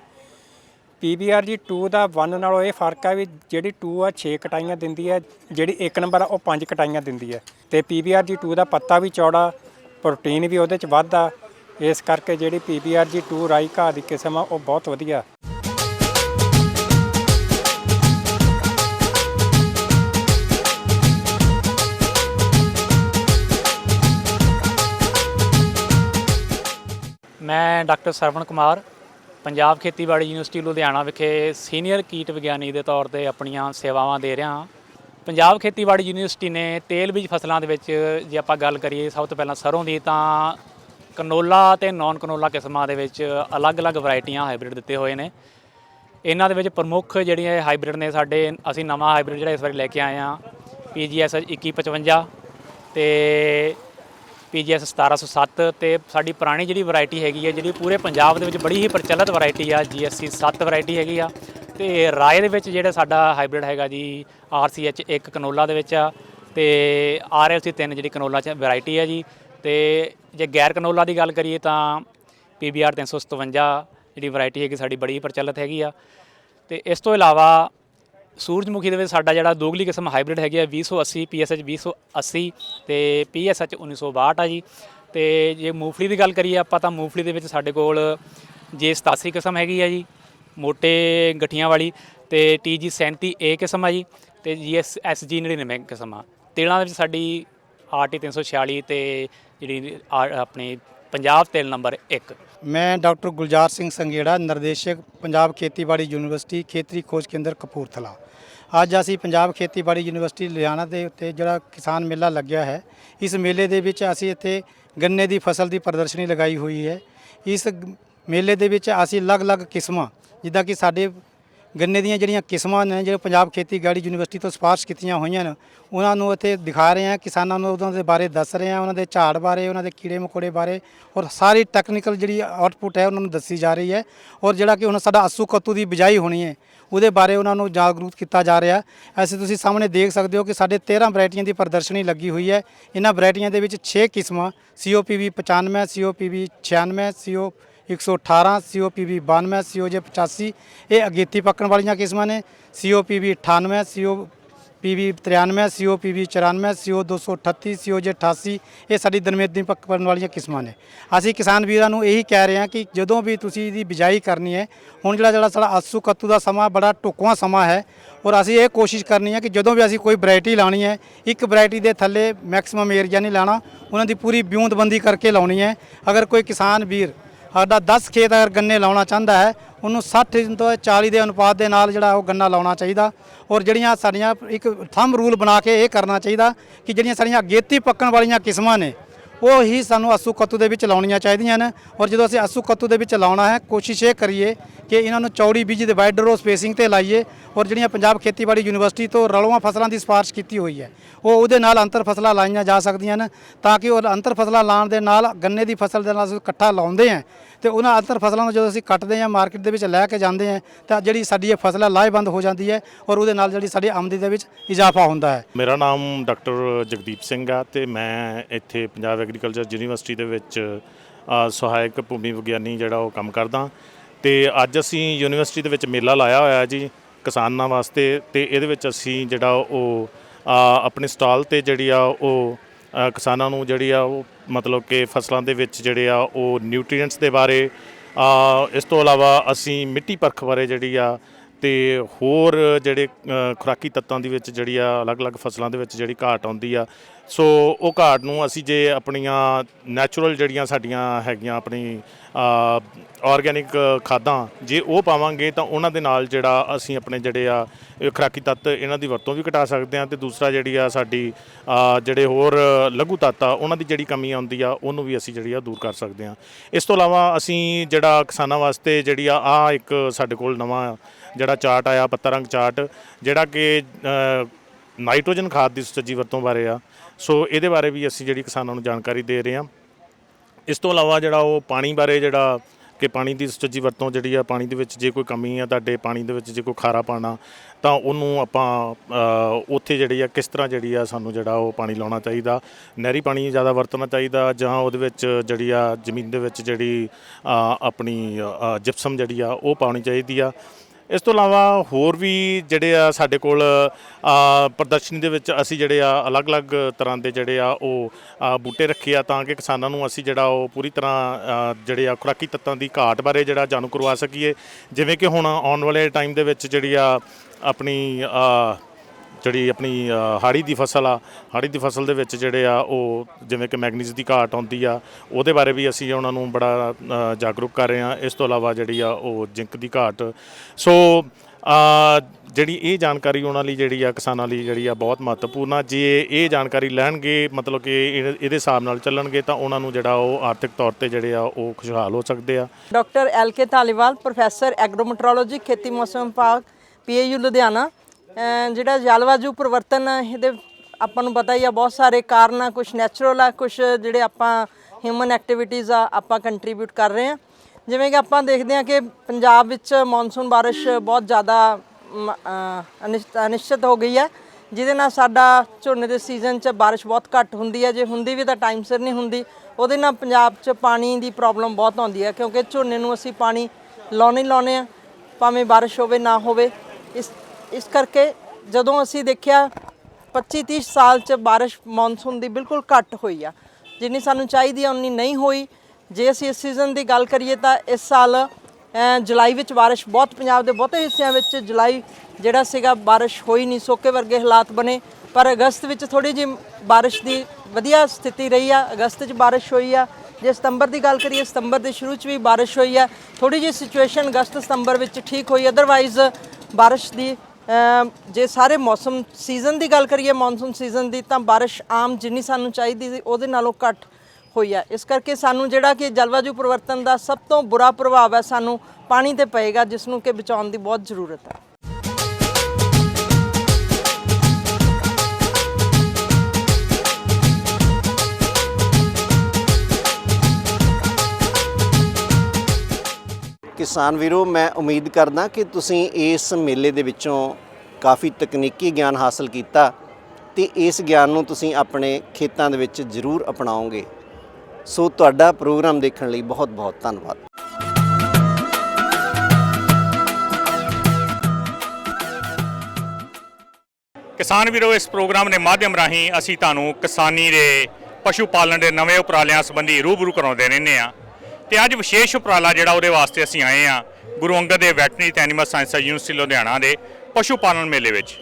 ਪੀਬੀਆਰਜੀ 2 ਦਾ 1 ਨਾਲੋਂ ਇਹ ਫ਼ਰਕ ਆ ਵੀ ਜਿਹੜੀ 2 ਆ 6 ਕਟਾਈਆਂ ਦਿੰਦੀ ਹੈ ਜਿਹੜੀ 1 ਨੰਬਰ ਆ ਉਹ 5 ਕਟਾਈਆਂ ਦਿੰਦੀ ਹੈ ਤੇ ਪੀਬੀਆਰਜੀ 2 ਦਾ ਪੱਤਾ ਵੀ ਚੌੜਾ ਪ੍ਰੋਟੀਨ ਵੀ ਉਹਦੇ ਚ ਵੱਧ ਆ ਇਸ ਕਰਕੇ ਜਿਹੜੀ ਪੀਬੀਆਰਜੀ 2 ਰਾਈ ਘਾਹ ਦੀ ਕਿਸਮ ਆ, ਉਹ ਬਹੁਤ ਵਧੀਆ। ਮੈਂ ਡਾਕਟਰ ਸਰਵਣ ਕੁਮਾਰ ਪੰਜਾਬ ਖੇਤੀਬਾੜੀ ਯੂਨੀਵਰਸਿਟੀ ਲੁਧਿਆਣਾ ਵਿਖੇ ਸੀਨੀਅਰ ਕੀਟ ਵਿਗਿਆਨੀ ਦੇ ਤੌਰ ਤੇ ਆਪਣੀਆਂ ਸੇਵਾਵਾਂ ਦੇ ਰਿਹਾ ਹਾਂ। ਪੰਜਾਬ ਖੇਤੀਬਾੜੀ ਯੂਨੀਵਰਸਿਟੀ ਨੇ ਤੇਲ ਬੀਜ ਫਸਲਾਂ ਦੇ ਵਿੱਚ ਜੇ ਆਪਾਂ ਗੱਲ ਕਰੀਏ ਸਭ ਤੋਂ ਪਹਿਲਾਂ ਸਰੋਂ ਦੀ ਤਾਂ ਕਨੋਲਾ ਤੇ ਨਾਨ ਕਨੋਲਾ ਕਿਸਮਾਂ ਦੇ ਵਿੱਚ ਅਲੱਗ-ਅਲੱਗ ਵੈਰਾਈਟੀਆਂ ਹਾਈਬ੍ਰਿਡ ਦਿੱਤੇ ਹੋਏ ਨੇ। ਇਹਨਾਂ ਦੇ ਵਿੱਚ ਪ੍ਰਮੁੱਖ ਜਿਹੜੀਆਂ ਹਾਈਬ੍ਰਿਡ ਨੇ ਸਾਡੇ, ਅਸੀਂ ਨਵਾਂ ਹਾਈਬ੍ਰਿਡ ਜਿਹੜਾ ਇਸ ਵਾਰੀ ਲੈ ਕੇ ਆਏ ਆ ਪੀਜੀਐਸ 2155 ਤੇ ਪੀਜੀਐਸ 1707 ਤੇ ਸਾਡੀ ਪੁਰਾਣੀ ਜਿਹੜੀ ਵੈਰਾਈਟੀ ਹੈਗੀ ਹੈ ਜਿਹੜੀ ਪੂਰੇ ਪੰਜਾਬ ਦੇ ਵਿੱਚ ਬੜੀ ਹੀ ਪ੍ਰਚਲਿਤ ਵੈਰਾਈਟੀ ਆ ਜੀਐਸਸੀ 7 ਵੈਰਾਈਟੀ ਹੈਗੀ ਆ। ਤੇ ਰਾਏ ਦੇ ਵਿੱਚ ਜਿਹੜਾ ਸਾਡਾ ਹਾਈਬ੍ਰਿਡ ਹੈਗਾ ਜੀ, ਆਰਸੀਐਚ 1 ਕਨੋਲਾ ਦੇ ਵਿੱਚ ਆ ਤੇ ਆਰਐਲਸੀ 3 ਜਿਹੜੀ ਕਨੋਲਾ ਚ ਵੈਰਾਈਟੀ ਹੈ ਜੀ। ਤੇ ਜੇ ਗੈਰ ਕਨੋਲਾ ਦੀ ਗੱਲ ਕਰੀਏ ਤਾਂ ਪੀਬੀਆਰ 357 ਜਿਹੜੀ ਵੈਰਾਈਟੀ ਹੈਗੀ ਸਾਡੀ ਬੜੀ ਹੀ ਪ੍ਰਚਲਿਤ ਹੈਗੀ ਆ। ਤੇ ਇਸ ਤੋਂ ਇਲਾਵਾ ਸੂਰਜਮੁਖੀ ਦੇ ਵਿੱਚ ਸਾਡਾ ਜਿਹੜਾ ਦੋਗਲੀ ਕਿਸਮ ਹਾਈਬ੍ਰਿਡ ਹੈਗੀ ਆ 2080 PSH 2080 ਤੇ PSH 1962 ਆ ਜੀ। ਤੇ ਜੇ ਮੂੰਗਫਲੀ ਦੀ ਗੱਲ ਕਰੀਏ ਆਪਾਂ ਤਾਂ ਮੂੰਗਫਲੀ ਦੇ ਵਿੱਚ ਸਾਡੇ ਕੋਲ ਜੇ 87 ਕਿਸਮ ਹੈਗੀ ਆ ਜੀ, ਮੋਟੇ ਗਠੀਆਂ ਵਾਲੀ ਤੇ TG 37A ਕਿਸਮ ਆ ਜੀ ਤੇ GS SG 99 ਕਿਸਮ ਆ। ਤੇਲਾਂ ਦੇ ਵਿੱਚ ਸਾਡੀ RT 346 ਤੇ ਜਿਹੜੀ ਆ- ਆਪਣੀ ਪੰਜਾਬ ਤੇਲ ਨੰਬਰ 1 ਮੈਂ ਡਾਕਟਰ ਗੁਲਜ਼ਾਰ ਸਿੰਘ ਸੰਗੇੜਾ ਨਿਰਦੇਸ਼ਕ ਪੰਜਾਬ ਖੇਤੀਬਾੜੀ ਯੂਨੀਵਰਸਿਟੀ, ਖੇਤਰੀ ਖੋਜ ਕੇਂਦਰ ਕਪੂਰਥਲਾ। ਅੱਜ ਅਸੀਂ ਪੰਜਾਬ ਖੇਤੀਬਾੜੀ ਯੂਨੀਵਰਸਿਟੀ ਲੁਧਿਆਣਾ ਦੇ ਉੱਤੇ ਜਿਹੜਾ ਕਿਸਾਨ ਮੇਲਾ ਲੱਗਿਆ ਹੈ, ਇਸ ਮੇਲੇ ਦੇ ਵਿੱਚ ਅਸੀਂ ਇੱਥੇ ਗੰਨੇ ਦੀ ਫਸਲ ਦੀ ਪ੍ਰਦਰਸ਼ਨੀ ਲਗਾਈ ਹੋਈ ਹੈ। ਇਸ ਮੇਲੇ ਦੇ ਵਿੱਚ ਅਸੀਂ ਅਲੱਗ-ਅਲੱਗ ਕਿਸਮਾਂ, ਜਿੱਦਾਂ ਕਿ ਸਾਡੇ ਗੰਨੇ ਦੀਆਂ ਜਿਹੜੀਆਂ ਕਿਸਮਾਂ ਨੇ, ਜਿਹੜੇ ਪੰਜਾਬ ਖੇਤੀਬਾੜੀ ਯੂਨੀਵਰਸਿਟੀ ਤੋਂ ਸਿਫਾਰਿਸ਼ ਕੀਤੀਆਂ ਹੋਈਆਂ ਨੇ, ਉਹਨਾਂ ਨੂੰ ਇੱਥੇ ਦਿਖਾ ਰਹੇ ਹਾਂ। ਕਿਸਾਨਾਂ ਨੂੰ ਉਹਨਾਂ ਦੇ ਬਾਰੇ ਦੱਸ ਰਹੇ ਹਾਂ, ਉਹਨਾਂ ਦੇ ਝਾੜ ਬਾਰੇ, ਉਹਨਾਂ ਦੇ ਕੀੜੇ ਮਕੌੜੇ ਬਾਰੇ ਔਰ ਸਾਰੀ ਟੈਕਨੀਕਲ ਜਿਹੜੀ ਆਊਟਪੁੱਟ ਹੈ, ਉਹਨਾਂ ਨੂੰ ਦੱਸੀ ਜਾ ਰਹੀ ਹੈ। ਔਰ ਜਿਹੜਾ ਕਿ ਹੁਣ ਸਾਡਾ ਅਸੂ ਕੱਤੂ ਦੀ ਬਿਜਾਈ ਹੋਣੀ ਹੈ, ਉਹਦੇ ਬਾਰੇ ਉਹਨਾਂ ਨੂੰ ਜਾਗਰੂਕ ਕੀਤਾ ਜਾ ਰਿਹਾ ਐਸੇ ਤੁਸੀਂ ਸਾਹਮਣੇ ਦੇਖ ਸਕਦੇ ਹੋ ਕਿ ਸਾਡੇ 13 ਵੈਰਾਈਟੀਆਂ ਦੀ ਪ੍ਰਦਰਸ਼ਨੀ ਲੱਗੀ ਹੋਈ ਹੈ। ਇਹਨਾਂ ਵੈਰਾਈਟੀਆਂ ਦੇ ਵਿੱਚ 6 ਕਿਸਮਾਂ COPV 95 COPV 96 CO 118 COPV 92 COJ 85 ਇਹ ਅਗੇਤੀ ਪੱਕਣ ਵਾਲੀਆਂ ਕਿਸਮਾਂ ਨੇ। COPV 98 COPV 93 COPV 94 CO 238 COJ 88 ਇਹ ਸਾਡੀ ਦਰਮਿਆਨੀ ਪੱਕਣ ਵਾਲੀਆਂ ਕਿਸਮਾਂ ਨੇ। ਅਸੀਂ ਕਿਸਾਨ ਵੀਰਾਂ ਨੂੰ ਇਹੀ ਕਹਿ ਰਹੇ ਹਾਂ ਕਿ ਜਦੋਂ ਵੀ ਤੁਸੀਂ ਇਹਦੀ ਬਿਜਾਈ ਕਰਨੀ ਹੈ, ਹੁਣ ਜਿਹੜਾ ਜਿਹੜਾ ਸਾਡਾ ਆਸੂ ਕੱਤੂ ਦਾ ਸਮਾਂ ਬੜਾ ਢੁਕਵਾਂ ਸਮਾਂ ਹੈ, ਔਰ ਅਸੀਂ ਇਹ ਕੋਸ਼ਿਸ਼ ਕਰਨੀ ਹੈ ਕਿ ਜਦੋਂ ਵੀ ਅਸੀਂ ਕੋਈ ਵੈਰਾਈਟੀ ਲਾਣੀ ਹੈ, ਇੱਕ ਵੈਰਾਈਟੀ ਦੇ ਥੱਲੇ ਮੈਕਸਿਮਮ ਏਰੀਆ ਨਹੀਂ ਲਾਣਾ, ਉਹਨਾਂ ਦੀ ਪੂਰੀ ਬਿਉਂਦਬੰਦੀ ਕਰਕੇ ਲਾਉਣੀ ਹੈ। ਅਗਰ ਕੋਈ ਕਿਸਾਨ ਵੀਰ ਸਾਡਾ 10 ਖੇਤ ਅਗਰ ਗੰਨੇ ਲਾਉਣਾ ਚਾਹੁੰਦਾ ਹੈ, ਉਹਨੂੰ 60 ਤੋਂ 40 ਦੇ ਅਨੁਪਾਤ ਦੇ ਨਾਲ ਜਿਹੜਾ ਉਹ ਗੰਨਾ ਲਾਉਣਾ ਚਾਹੀਦਾ। ਔਰ ਜਿਹੜੀਆਂ ਸਾਡੀਆਂ ਇੱਕ ਥੰਮ ਰੂਲ ਬਣਾ ਕੇ ਇਹ ਕਰਨਾ ਚਾਹੀਦਾ ਕਿ ਜਿਹੜੀਆਂ ਸਾਡੀਆਂ ਅਗੇਤੀ ਪੱਕਣ ਵਾਲੀਆਂ ਕਿਸਮਾਂ ਨੇ, ਉਹ ਹੀ ਸਾਨੂੰ ਅਸੂ ਕੱਤੂ ਦੇ ਵਿੱਚ ਲਾਉਣੀਆਂ ਚਾਹੀਦੀਆਂ ਨੇ। ਔਰ ਜਦੋਂ ਅਸੀਂ ਅਸੂ ਕੱਤੂ ਦੇ ਵਿੱਚ ਲਾਉਣਾ ਹੈ, ਕੋਸ਼ਿਸ਼ ਇਹ ਕਰੀਏ ਕਿ ਇਹਨਾਂ ਨੂੰ ਚੌੜੀ ਬੀਜ ਦੇ ਵਾਈਡ ਰੋ ਸਪੇਸਿੰਗ ਤੇ ਲਾਈਏ ਔਰ ਜਿਹੜੀਆਂ ਪੰਜਾਬ ਖੇਤੀਬਾੜੀ ਯੂਨੀਵਰਸਿਟੀ ਤੋਂ ਰਲਵਾਂ ਫਸਲਾਂ ਦੀ ਸਿਫਾਰਿਸ਼ ਕੀਤੀ ਹੋਈ ਹੈ, ਉਹ ਉਹਦੇ ਨਾਲ ਅੰਤਰ ਫਸਲਾਂ ਲਾਈਆਂ ਜਾ ਸਕਦੀਆਂ ਨੇ ਤਾਂ ਕਿ ਉਹ ਅੰਤਰ ਫਸਲਾਂ ਲਾਉਣ ਦੇ ਨਾਲ ਗੰਨੇ ਦੀ ਫਸਲ ਦੇ ਨਾਲ ਇਕੱਠਾ ਲਾਉਂਦੇ ਹਾਂ ਤੇ ਉਹਨਾਂ ਅੰਤਰ ਫਸਲਾਂ ਨੂੰ ਜਦੋਂ ਅਸੀਂ ਕੱਟਦੇ ਹਾਂ ਮਾਰਕੀਟ ਦੇ ਵਿੱਚ ਲੈ ਕੇ ਜਾਂਦੇ ਹਾਂ ਤਾਂ ਜਿਹੜੀ ਸਾਡੀ ਇਹ ਫਸਲ ਲਾਹੇਵੰਦ ਹੋ ਜਾਂਦੀ ਹੈ ਔਰ ਉਹਦੇ ਨਾਲ ਜਿਹੜੀ ਸਾਡੀ ਆਮਦਨੀ ਦੇ ਵਿੱਚ ਇਜ਼ਾਫਾ ਹੁੰਦਾ ਹੈ। ਮੇਰਾ ਨਾਮ ਡਾਕਟਰ ਜਗਦੀਪ ਸਿੰਘ ਆ ਤੇ ਮੈਂ ਇੱਥੇ ਪੰਜਾਬ ਐਗਰੀਕਲਚਰ ਯੂਨੀਵਰਸਿਟੀ ਦੇ ਵਿੱਚ ਸਹਾਇਕ ਭੂਮੀ ਵਿਗਿਆਨੀ ਜਿਹੜਾ ਉਹ ਕੰਮ ਕਰਦਾ। ਤੇ ਅੱਜ ਅਸੀਂ ਯੂਨੀਵਰਸਿਟੀ ਦੇ ਵਿੱਚ ਮੇਲਾ ਲਾਇਆ ਹੋਇਆ ਜੀ ਕਿਸਾਨਾਂ ਵਾਸਤੇ ਤੇ ਇਹਦੇ ਵਿੱਚ ਅਸੀਂ ਜਿਹੜਾ ਉਹ ਅ, ਆਪਣੇ ਸਟਾਲ ਤੇ ਜਿਹੜੀ ਆ ਉਹ ਅ, ਕਿਸਾਨਾਂ ਨੂੰ ਜਿਹੜੀ ਆ ਉਹ ਮਤਲਬ ਕਿ ਫਸਲਾਂ ਦੇ ਵਿੱਚ ਜਿਹੜੇ ਆ ਉਹ ਨਿਊਟ੍ਰੀਐਂਟਸ ਦੇ ਬਾਰੇ ਅ, ਇਸ ਤੋਂ ਇਲਾਵਾ ਅਸੀਂ ਮਿੱਟੀ ਪਰਖ ਬਾਰੇ ਜਿਹੜੀ ਆ ਤੇ ਹੋਰ ਜਿਹੜੇ ਖੁਰਾਕੀ ਤੱਤਾਂ ਦੇ ਵਿੱਚ ਜਿਹੜੀ ਆ ਅਲੱਗ-ਅਲੱਗ ਫਸਲਾਂ ਦੇ ਵਿੱਚ ਜਿਹੜੀ ਘਾਟ ਆਉਂਦੀ ਆ। ਸੋ ਉਹ ਘਾਟ ਨੂੰ ਅਸੀਂ ਜੇ ਆਪਣੀਆਂ ਨੈਚੁਰਲ ਜਿਹੜੀਆਂ ਸਾਡੀਆਂ ਹੈਗੀਆਂ ਆਪਣੀ ਆਰਗੈਨਿਕ ਖਾਦਾਂ ਜੇ ਉਹ ਪਾਵਾਂਗੇ ਤਾਂ ਉਹਨਾਂ ਦੇ ਨਾਲ ਜਿਹੜਾ ਅਸੀਂ ਆਪਣੇ ਜਿਹੜੇ ਆ ਖੁਰਾਕੀ ਤੱਤ ਇਹਨਾਂ ਦੀ ਵਰਤੋਂ ਵੀ ਘਟਾ ਸਕਦੇ ਹਾਂ ਤੇ ਦੂਸਰਾ ਜਿਹੜੀ ਆ ਸਾਡੀ ਜਿਹੜੇ ਹੋਰ ਲਘੂ ਤੱਤ ਆ, ਉਹਨਾਂ ਦੀ ਜਿਹੜੀ ਕਮੀ ਆਉਂਦੀ ਆ, ਉਹਨੂੰ ਵੀ ਅਸੀਂ ਜਿਹੜੀ ਆ ਦੂਰ ਕਰ ਸਕਦੇ ਹਾਂ। ਇਸ ਤੋਂ ਇਲਾਵਾ ਅਸੀਂ ਜਿਹੜਾ ਕਿਸਾਨਾਂ ਵਾਸਤੇ ਜਿਹੜੀ ਆ ਆ ਇੱਕ ਸਾਡੇ ਕੋਲ ਨਵਾਂ ਜਿਹੜਾ ਚਾਰਟ ਆਇਆ, ਪੱਤਾ ਰੰਗ ਚਾਰਟ ਜਿਹੜਾ ਕਿ ਨਾਈਟ੍ਰੋਜਨ ਖਾਦ ਦੀ ਸੁਚੱਜੀ ਵਰਤੋਂ ਬਾਰੇ ਆ। ਸੋ ਇਹਦੇ ਬਾਰੇ ਵੀ ਅਸੀਂ ਜਿਹੜੀ ਕਿਸਾਨਾਂ ਨੂੰ ਜਾਣਕਾਰੀ ਦੇ ਰਹੇ ਹਾਂ। ਇਸ ਤੋਂ ਇਲਾਵਾ ਜਿਹੜਾ ਉਹ ਪਾਣੀ ਬਾਰੇ ਜਿਹੜਾ ਕਿ ਪਾਣੀ ਦੀ ਸੁਚੱਜੀ ਵਰਤੋਂ ਜਿਹੜੀ ਆ, ਪਾਣੀ ਦੇ ਵਿੱਚ ਜੇ ਕੋਈ ਕਮੀ ਆ, ਤੁਹਾਡੇ ਪਾਣੀ ਦੇ ਵਿੱਚ ਜੇ ਕੋਈ ਖਾਰਾ ਪਾਣਾ ਤਾਂ ਉਹਨੂੰ ਆਪਾਂ ਉੱਥੇ ਜਿਹੜੀ ਆ, ਕਿਸ ਤਰ੍ਹਾਂ ਜਿਹੜੀ ਆ ਸਾਨੂੰ ਜਿਹੜਾ ਉਹ ਪਾਣੀ ਲਾਉਣਾ ਚਾਹੀਦਾ, ਨਹਿਰੀ ਪਾਣੀ ਜ਼ਿਆਦਾ ਵਰਤਣਾ ਚਾਹੀਦਾ, ਜਾਂ ਉਹਦੇ ਵਿੱਚ ਜਿਹੜੀ ਆ, ਜ਼ਮੀਨ ਦੇ ਵਿੱਚ ਜਿਹੜੀ ਆਪਣੀ ਜਿਪਸਮ ਜਿਹੜੀ ਆ, ਉਹ ਪਾਉਣੀ ਚਾਹੀਦੀ ਆ। ਇਸ ਤੋਂ ਇਲਾਵਾ ਹੋਰ ਵੀ ਜਿਹੜੇ ਆ ਸਾਡੇ ਕੋਲ ਪ੍ਰਦਰਸ਼ਨੀ ਦੇ ਵਿੱਚ ਅਸੀਂ ਜਿਹੜੇ ਆ ਅਲੱਗ-ਅਲੱਗ ਤਰ੍ਹਾਂ ਦੇ ਜਿਹੜੇ ਆ ਉਹ ਬੂਟੇ ਰੱਖੇ ਆ ਤਾਂ ਕਿ ਕਿਸਾਨਾਂ ਨੂੰ ਅਸੀਂ ਜਿਹੜਾ ਉਹ ਪੂਰੀ ਤਰ੍ਹਾਂ ਜਿਹੜੇ ਆ ਖੁਰਾਕੀ ਤੱਤਾਂ ਦੀ ਘਾਟ ਬਾਰੇ ਜਿਹੜਾ ਜਾਣੂ ਕਰਵਾ ਸਕੀਏ। ਜਿਵੇਂ ਕਿ ਹੁਣ ਆਉਣ ਵਾਲੇ ਟਾਈਮ ਦੇ ਵਿੱਚ ਜਿਹੜੀ ਆ ਆਪਣੀ ਜਿਹੜੀ ਆਪਣੀ ਹਾੜੀ ਦੀ ਫਸਲ ਆ, ਹਾੜੀ ਦੀ ਫਸਲ ਦੇ ਵਿੱਚ ਜਿਹੜੇ ਆ ਉਹ ਜਿਵੇਂ ਕਿ ਮੈਗਨੀਜ਼ ਦੀ ਘਾਟ ਆਉਂਦੀ ਆ, ਉਹਦੇ ਬਾਰੇ ਵੀ ਅਸੀਂ ਉਹਨਾਂ ਨੂੰ ਬੜਾ ਜਾਗਰੂਕ ਕਰ ਰਹੇ ਆ। ਇਸ ਤੋਂ ਇਲਾਵਾ ਜਿਹੜੀ ਆ ਉਹ ਜਿੰਕ ਦੀ ਘਾਟ। ਸੋ ਜਿਹੜੀ ਇਹ ਜਾਣਕਾਰੀ ਉਹਨਾਂ ਲਈ ਜਿਹੜੀ ਆ, ਕਿਸਾਨਾਂ ਲਈ ਜਿਹੜੀ ਆ ਬਹੁਤ ਮਹੱਤਵਪੂਰਨ ਆ। ਜੇ ਇਹ ਜਾਣਕਾਰੀ ਲੈਣਗੇ, ਮਤਲਬ ਕਿ ਇਹ- ਇਹਦੇ ਹਿਸਾਬ ਨਾਲ ਚੱਲਣਗੇ, ਤਾਂ ਉਹਨਾਂ ਨੂੰ ਜਿਹੜਾ ਉਹ ਆਰਥਿਕ ਤੌਰ ਤੇ ਜਿਹੜੇ ਆ ਉਹ ਖੁਸ਼ਹਾਲ ਹੋ ਸਕਦੇ ਆ। Doctor L K Dhaliwal, professor agrometeorology, ਖੇਤੀ ਮੌਸਮ ਵਿਭਾਗ, ਪੀਏਯੂ ਲੁਧਿਆਣਾ। ਜਿਹੜਾ ਜਲਵਾਯੂ ਪਰਿਵਰਤਨ ਆ, ਇਹਦੇ ਆਪਾਂ ਨੂੰ ਪਤਾ ਹੀ ਆ ਬਹੁਤ ਸਾਰੇ ਕਾਰਨ ਆ ਕੁਝ ਨੈਚੁਰਲ ਆ ਕੁਝ ਜਿਹੜੇ ਆਪਾਂ ਹਿਊਮਨ ਐਕਟੀਵਿਟੀਜ਼ ਆ ਆਪਾਂ ਕੰਟਰੀਬਿਊਟ ਕਰ ਰਹੇ ਆ। ਜਿਵੇਂ ਕਿ ਆਪਾਂ ਦੇਖਦੇ ਆ ਕਿ ਪੰਜਾਬ ਵਿੱਚ ਮੌਨਸੂਨ ਬਾਰਿਸ਼ ਬਹੁਤ ਜ਼ਿਆਦਾ ਅਨਿਸ਼- ਅਨਿਸ਼ਚਿਤ ਹੋ ਗਈ ਹੈ ਜਿਹਦੇ ਨਾਲ ਸਾਡਾ ਝੋਨੇ ਦੇ ਸੀਜ਼ਨ 'ਚ ਬਾਰਿਸ਼ ਬਹੁਤ ਘੱਟ ਹੁੰਦੀ ਹੈ ਜੇ ਹੁੰਦੀ ਵੀ ਤਾਂ ਟਾਈਮ ਸਿਰ ਨਹੀਂ ਹੁੰਦੀ। ਉਹਦੇ ਨਾਲ ਪੰਜਾਬ 'ਚ ਪਾਣੀ ਦੀ ਪ੍ਰੋਬਲਮ ਬਹੁਤ ਆਉਂਦੀ ਹੈ ਕਿਉਂਕਿ ਝੋਨੇ ਨੂੰ ਅਸੀਂ ਪਾਣੀ ਲਾਉਣੇ ਹੀ ਲਾਉਣੇ ਆ ਭਾਵੇਂ ਬਾਰਿਸ਼ ਹੋਵੇ ਨਾ ਹੋਵੇ। ਇਸ ਇਸ ਕਰਕੇ ਜਦੋਂ ਅਸੀਂ ਦੇਖਿਆ 25 30 ਸਾਲ 'ਚ ਬਾਰਿਸ਼ ਮੌਨਸੂਨ ਦੀ ਬਿਲਕੁਲ ਘੱਟ ਹੋਈ ਆ। ਜਿੰਨੀ ਸਾਨੂੰ ਚਾਹੀਦੀ ਆ, ਉਨੀ ਨਹੀਂ ਹੋਈ। ਜੇ ਅਸੀਂ ਇਸ ਸੀਜ਼ਨ ਦੀ ਗੱਲ ਕਰੀਏ ਤਾਂ ਇਸ ਸਾਲ ਜੁਲਾਈ ਵਿੱਚ ਬਾਰਿਸ਼ ਬਹੁਤ, ਪੰਜਾਬ ਦੇ ਬਹੁਤੇ ਹਿੱਸਿਆਂ ਵਿੱਚ ਜੁਲਾਈ ਜਿਹੜਾ ਸੀਗਾ ਬਾਰਿਸ਼ ਹੋਈ ਨਹੀਂ, ਸੋਕੇ ਵਰਗੇ ਹਾਲਾਤ ਬਣੇ। ਪਰ ਅਗਸਤ ਵਿੱਚ ਥੋੜੀ ਜਿਹੀ ਬਾਰਿਸ਼ ਦੀ ਵਧੀਆ ਸਥਿਤੀ ਰਹੀ ਆ। ਅਗਸਤ 'ਚ ਬਾਰਿਸ਼ ਹੋਈ ਆ। ਜੇ ਸਤੰਬਰ ਦੀ ਗੱਲ ਕਰੀਏ, ਸਤੰਬਰ ਦੇ ਸ਼ੁਰੂ 'ਚ ਵੀ ਬਾਰਿਸ਼ ਹੋਈ ਆ। ਥੋੜੀ ਜਿਹੀ ਸਿਚੁਏਸ਼ਨ ਅਗਸਤ ਸਤੰਬਰ ਵਿੱਚ ਠੀਕ ਹੋਈ। ਅਦਰਵਾਈਜ਼ ਬਾਰਿਸ਼ ਦੀ ਜੇ ਸਾਰੇ ਮੌਸਮ ਸੀਜ਼ਨ ਦੀ ਗੱਲ ਕਰੀਏ ਮੌਨਸੂਨ ਸੀਜ਼ਨ ਦੀ, ਤਾਂ ਬਾਰਿਸ਼ ਆਮ ਜਿੰਨੀ ਸਾਨੂੰ ਚਾਹੀਦੀ ਸੀ, ਉਹਦੇ ਨਾਲੋਂ ਘੱਟ ਹੋਈ ਹੈ ਇਸ ਕਰਕੇ ਸਾਨੂੰ ਜਿਹੜਾ ਕਿ ਜਲਵਾਯੂ ਪਰਿਵਰਤਨ ਦਾ ਸਭ ਤੋਂ ਬੁਰਾ ਪ੍ਰਭਾਵ ਹੈ, ਸਾਨੂੰ ਪਾਣੀ ਤੇ ਪਏਗਾ, ਜਿਸ ਨੂੰ ਕਿ ਬਚਾਉਣ ਦੀ ਬਹੁਤ ਜ਼ਰੂਰਤ ਹੈ। ਕਿਸਾਨ ਵੀਰੋ, ਮੈਂ ਉਮੀਦ ਕਰਦਾ ਕਿ ਤੁਸੀਂ ਇਸ ਮੇਲੇ ਦੇ ਵਿੱਚੋਂ ਕਾਫੀ ਤਕਨੀਕੀ ਗਿਆਨ ਹਾਸਲ ਕੀਤਾ ਤੇ ਇਸ ਗਿਆਨ ਨੂੰ ਤੁਸੀਂ ਆਪਣੇ ਖੇਤਾਂ ਦੇ ਵਿੱਚ ਜ਼ਰੂਰ ਅਪਣਾਓਗੇ। ਸੋ ਤੁਹਾਡਾ ਪ੍ਰੋਗਰਾਮ ਦੇਖਣ ਲਈ ਬਹੁਤ ਬਹੁਤ ਧੰਨਵਾਦ। ਕਿਸਾਨ ਵੀਰੋ, ਇਸ ਪ੍ਰੋਗਰਾਮ ਦੇ ਮਾਧਿਅਮ ਰਾਹੀਂ ਅਸੀਂ ਤੁਹਾਨੂੰ ਕਿਸਾਨੀ ਦੇ ਪਸ਼ੂ ਪਾਲਣ ਦੇ ਨਵੇਂ ਉਪਰਾਲਿਆਂ ਸੰਬੰਧੀ ਰੂਬਰੂ ਕਰਾਉਂਦੇ ਰਹਿੰਦੇ ਆ ਤੇ ਅੱਜ ਵਿਸ਼ੇਸ਼ ਉਪਰਾਲਾ ਜਿਹੜਾ ਉਹਦੇ ਵਾਸਤੇ ਅਸੀਂ ਆਏ ਆ ਗੁਰੂ ਅੰਗਦ ਦੇਵ ਵੈਟਰਨਰੀ ਤੇ ਐਨੀਮਲ ਸਾਇੰਸ ਯੂਨੀਵਰਸਿਟੀ ਲੁਧਿਆਣਾ ਦੇ ਪਸ਼ੂ ਪਾਲਣ ਮੇਲੇ ਵਿੱਚ।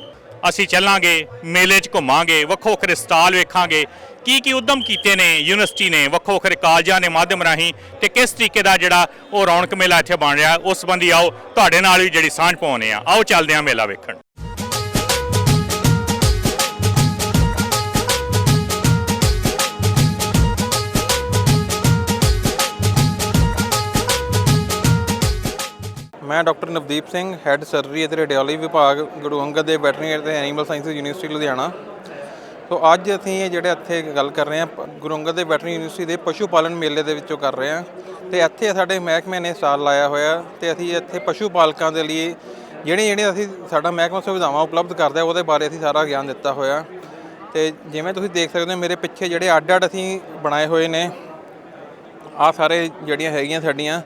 ਅਸੀਂ ਚੱਲਾਂਗੇ, ਮੇਲੇ 'ਚ ਘੁੰਮਾਂਗੇ ਵੱਖੋ ਵੱਖਰੇ ਸਟਾਲ ਵੇਖਾਂਗੇ ਕੀ ਕੀ ਉਦਮ ਕੀਤੇ ਨੇ ਯੂਨੀਵਰਸਿਟੀ ਨੇ ਵੱਖੋ ਵੱਖਰੇ ਕਾਲਜਾਂ ਦੇ ਮਾਧਿਅਮ ਰਾਹੀਂ ਤੇ ਕਿਸ ਤਰੀਕੇ ਦਾ ਜਿਹੜਾ ਉਹ ਰੌਣਕ ਮੇਲਾ ਇੱਥੇ ਬਣ ਰਿਹਾ, ਉਸ ਸੰਬੰਧੀ ਆਓ, ਤੁਹਾਡੇ ਨਾਲ ਵੀ ਜਿਹੜੀ ਸਾਂਝ ਪਾਉਣੇ ਆ ਆਓ, ਚੱਲਦੇ ਆ ਮੇਲਾ ਵੇਖਣ। ਮੈਂ doctor Navdeep Singh head surgery ਅਤੇ ਰੇਡੀਓਲੋਜੀ ਵਿਭਾਗ ਗੁਰੂ ਅੰਗਦ ਦੇਵ ਵੈਟਰਨਰੀ ਤੇ animal science university Ludhiana. So ਅੱਜ ਅਸੀਂ ਇਹ ਜਿਹੜੇ ਇੱਥੇ ਗੱਲ ਕਰ ਰਹੇ ਹਾਂ, ਪ- ਗੁਰੂ ਅੰਗਦ ਦੇਵ ਵੈਟਰਨਰੀ ਯੂਨੀਵਰਸਿਟੀ ਦੇ ਪਸ਼ੂ ਪਾਲਣ ਮੇਲੇ ਦੇ ਵਿੱਚੋਂ ਕਰ ਰਹੇ ਹਾਂ। ਤੇ ਇੱਥੇ ਸਾਡੇ ਮਹਿਕਮੇ ਨੇ ਸਾਲ ਲਾਇਆ ਹੋਇਆ ਤੇ ਅਸੀਂ ਇੱਥੇ ਪਸ਼ੂ ਪਾਲਕਾਂ ਦੇ ਲਈ ਜਿਹੜੇ ਜਿਹੜੇ ਅਸੀਂ ਸਾਡਾ ਮਹਿਕਮਾ ਸੁਵਿਧਾਵਾਂ ਉਪਲਬਧ ਕਰਦਾ ਉਹਦੇ ਬਾਰੇ ਅਸੀਂ ਸਾਰਾ ਗਿਆਨ ਦਿੱਤਾ ਹੋਇਆ। ਤੇ ਜਿਵੇਂ ਤੁਸੀਂ ਦੇਖ ਸਕਦੇ ਹੋ, ਮੇਰੇ ਪਿੱਛੇ ਜਿਹੜੇ ਅੱਡ-ਅੱਡ ਅਸੀਂ ਬਣਾਏ ਹੋਏ ਨੇ। ਆ ਸਾਰੇ ਜਿਹੜੀਆਂ ਹੈਗੀਆਂ ਸਾਡੀਆਂ।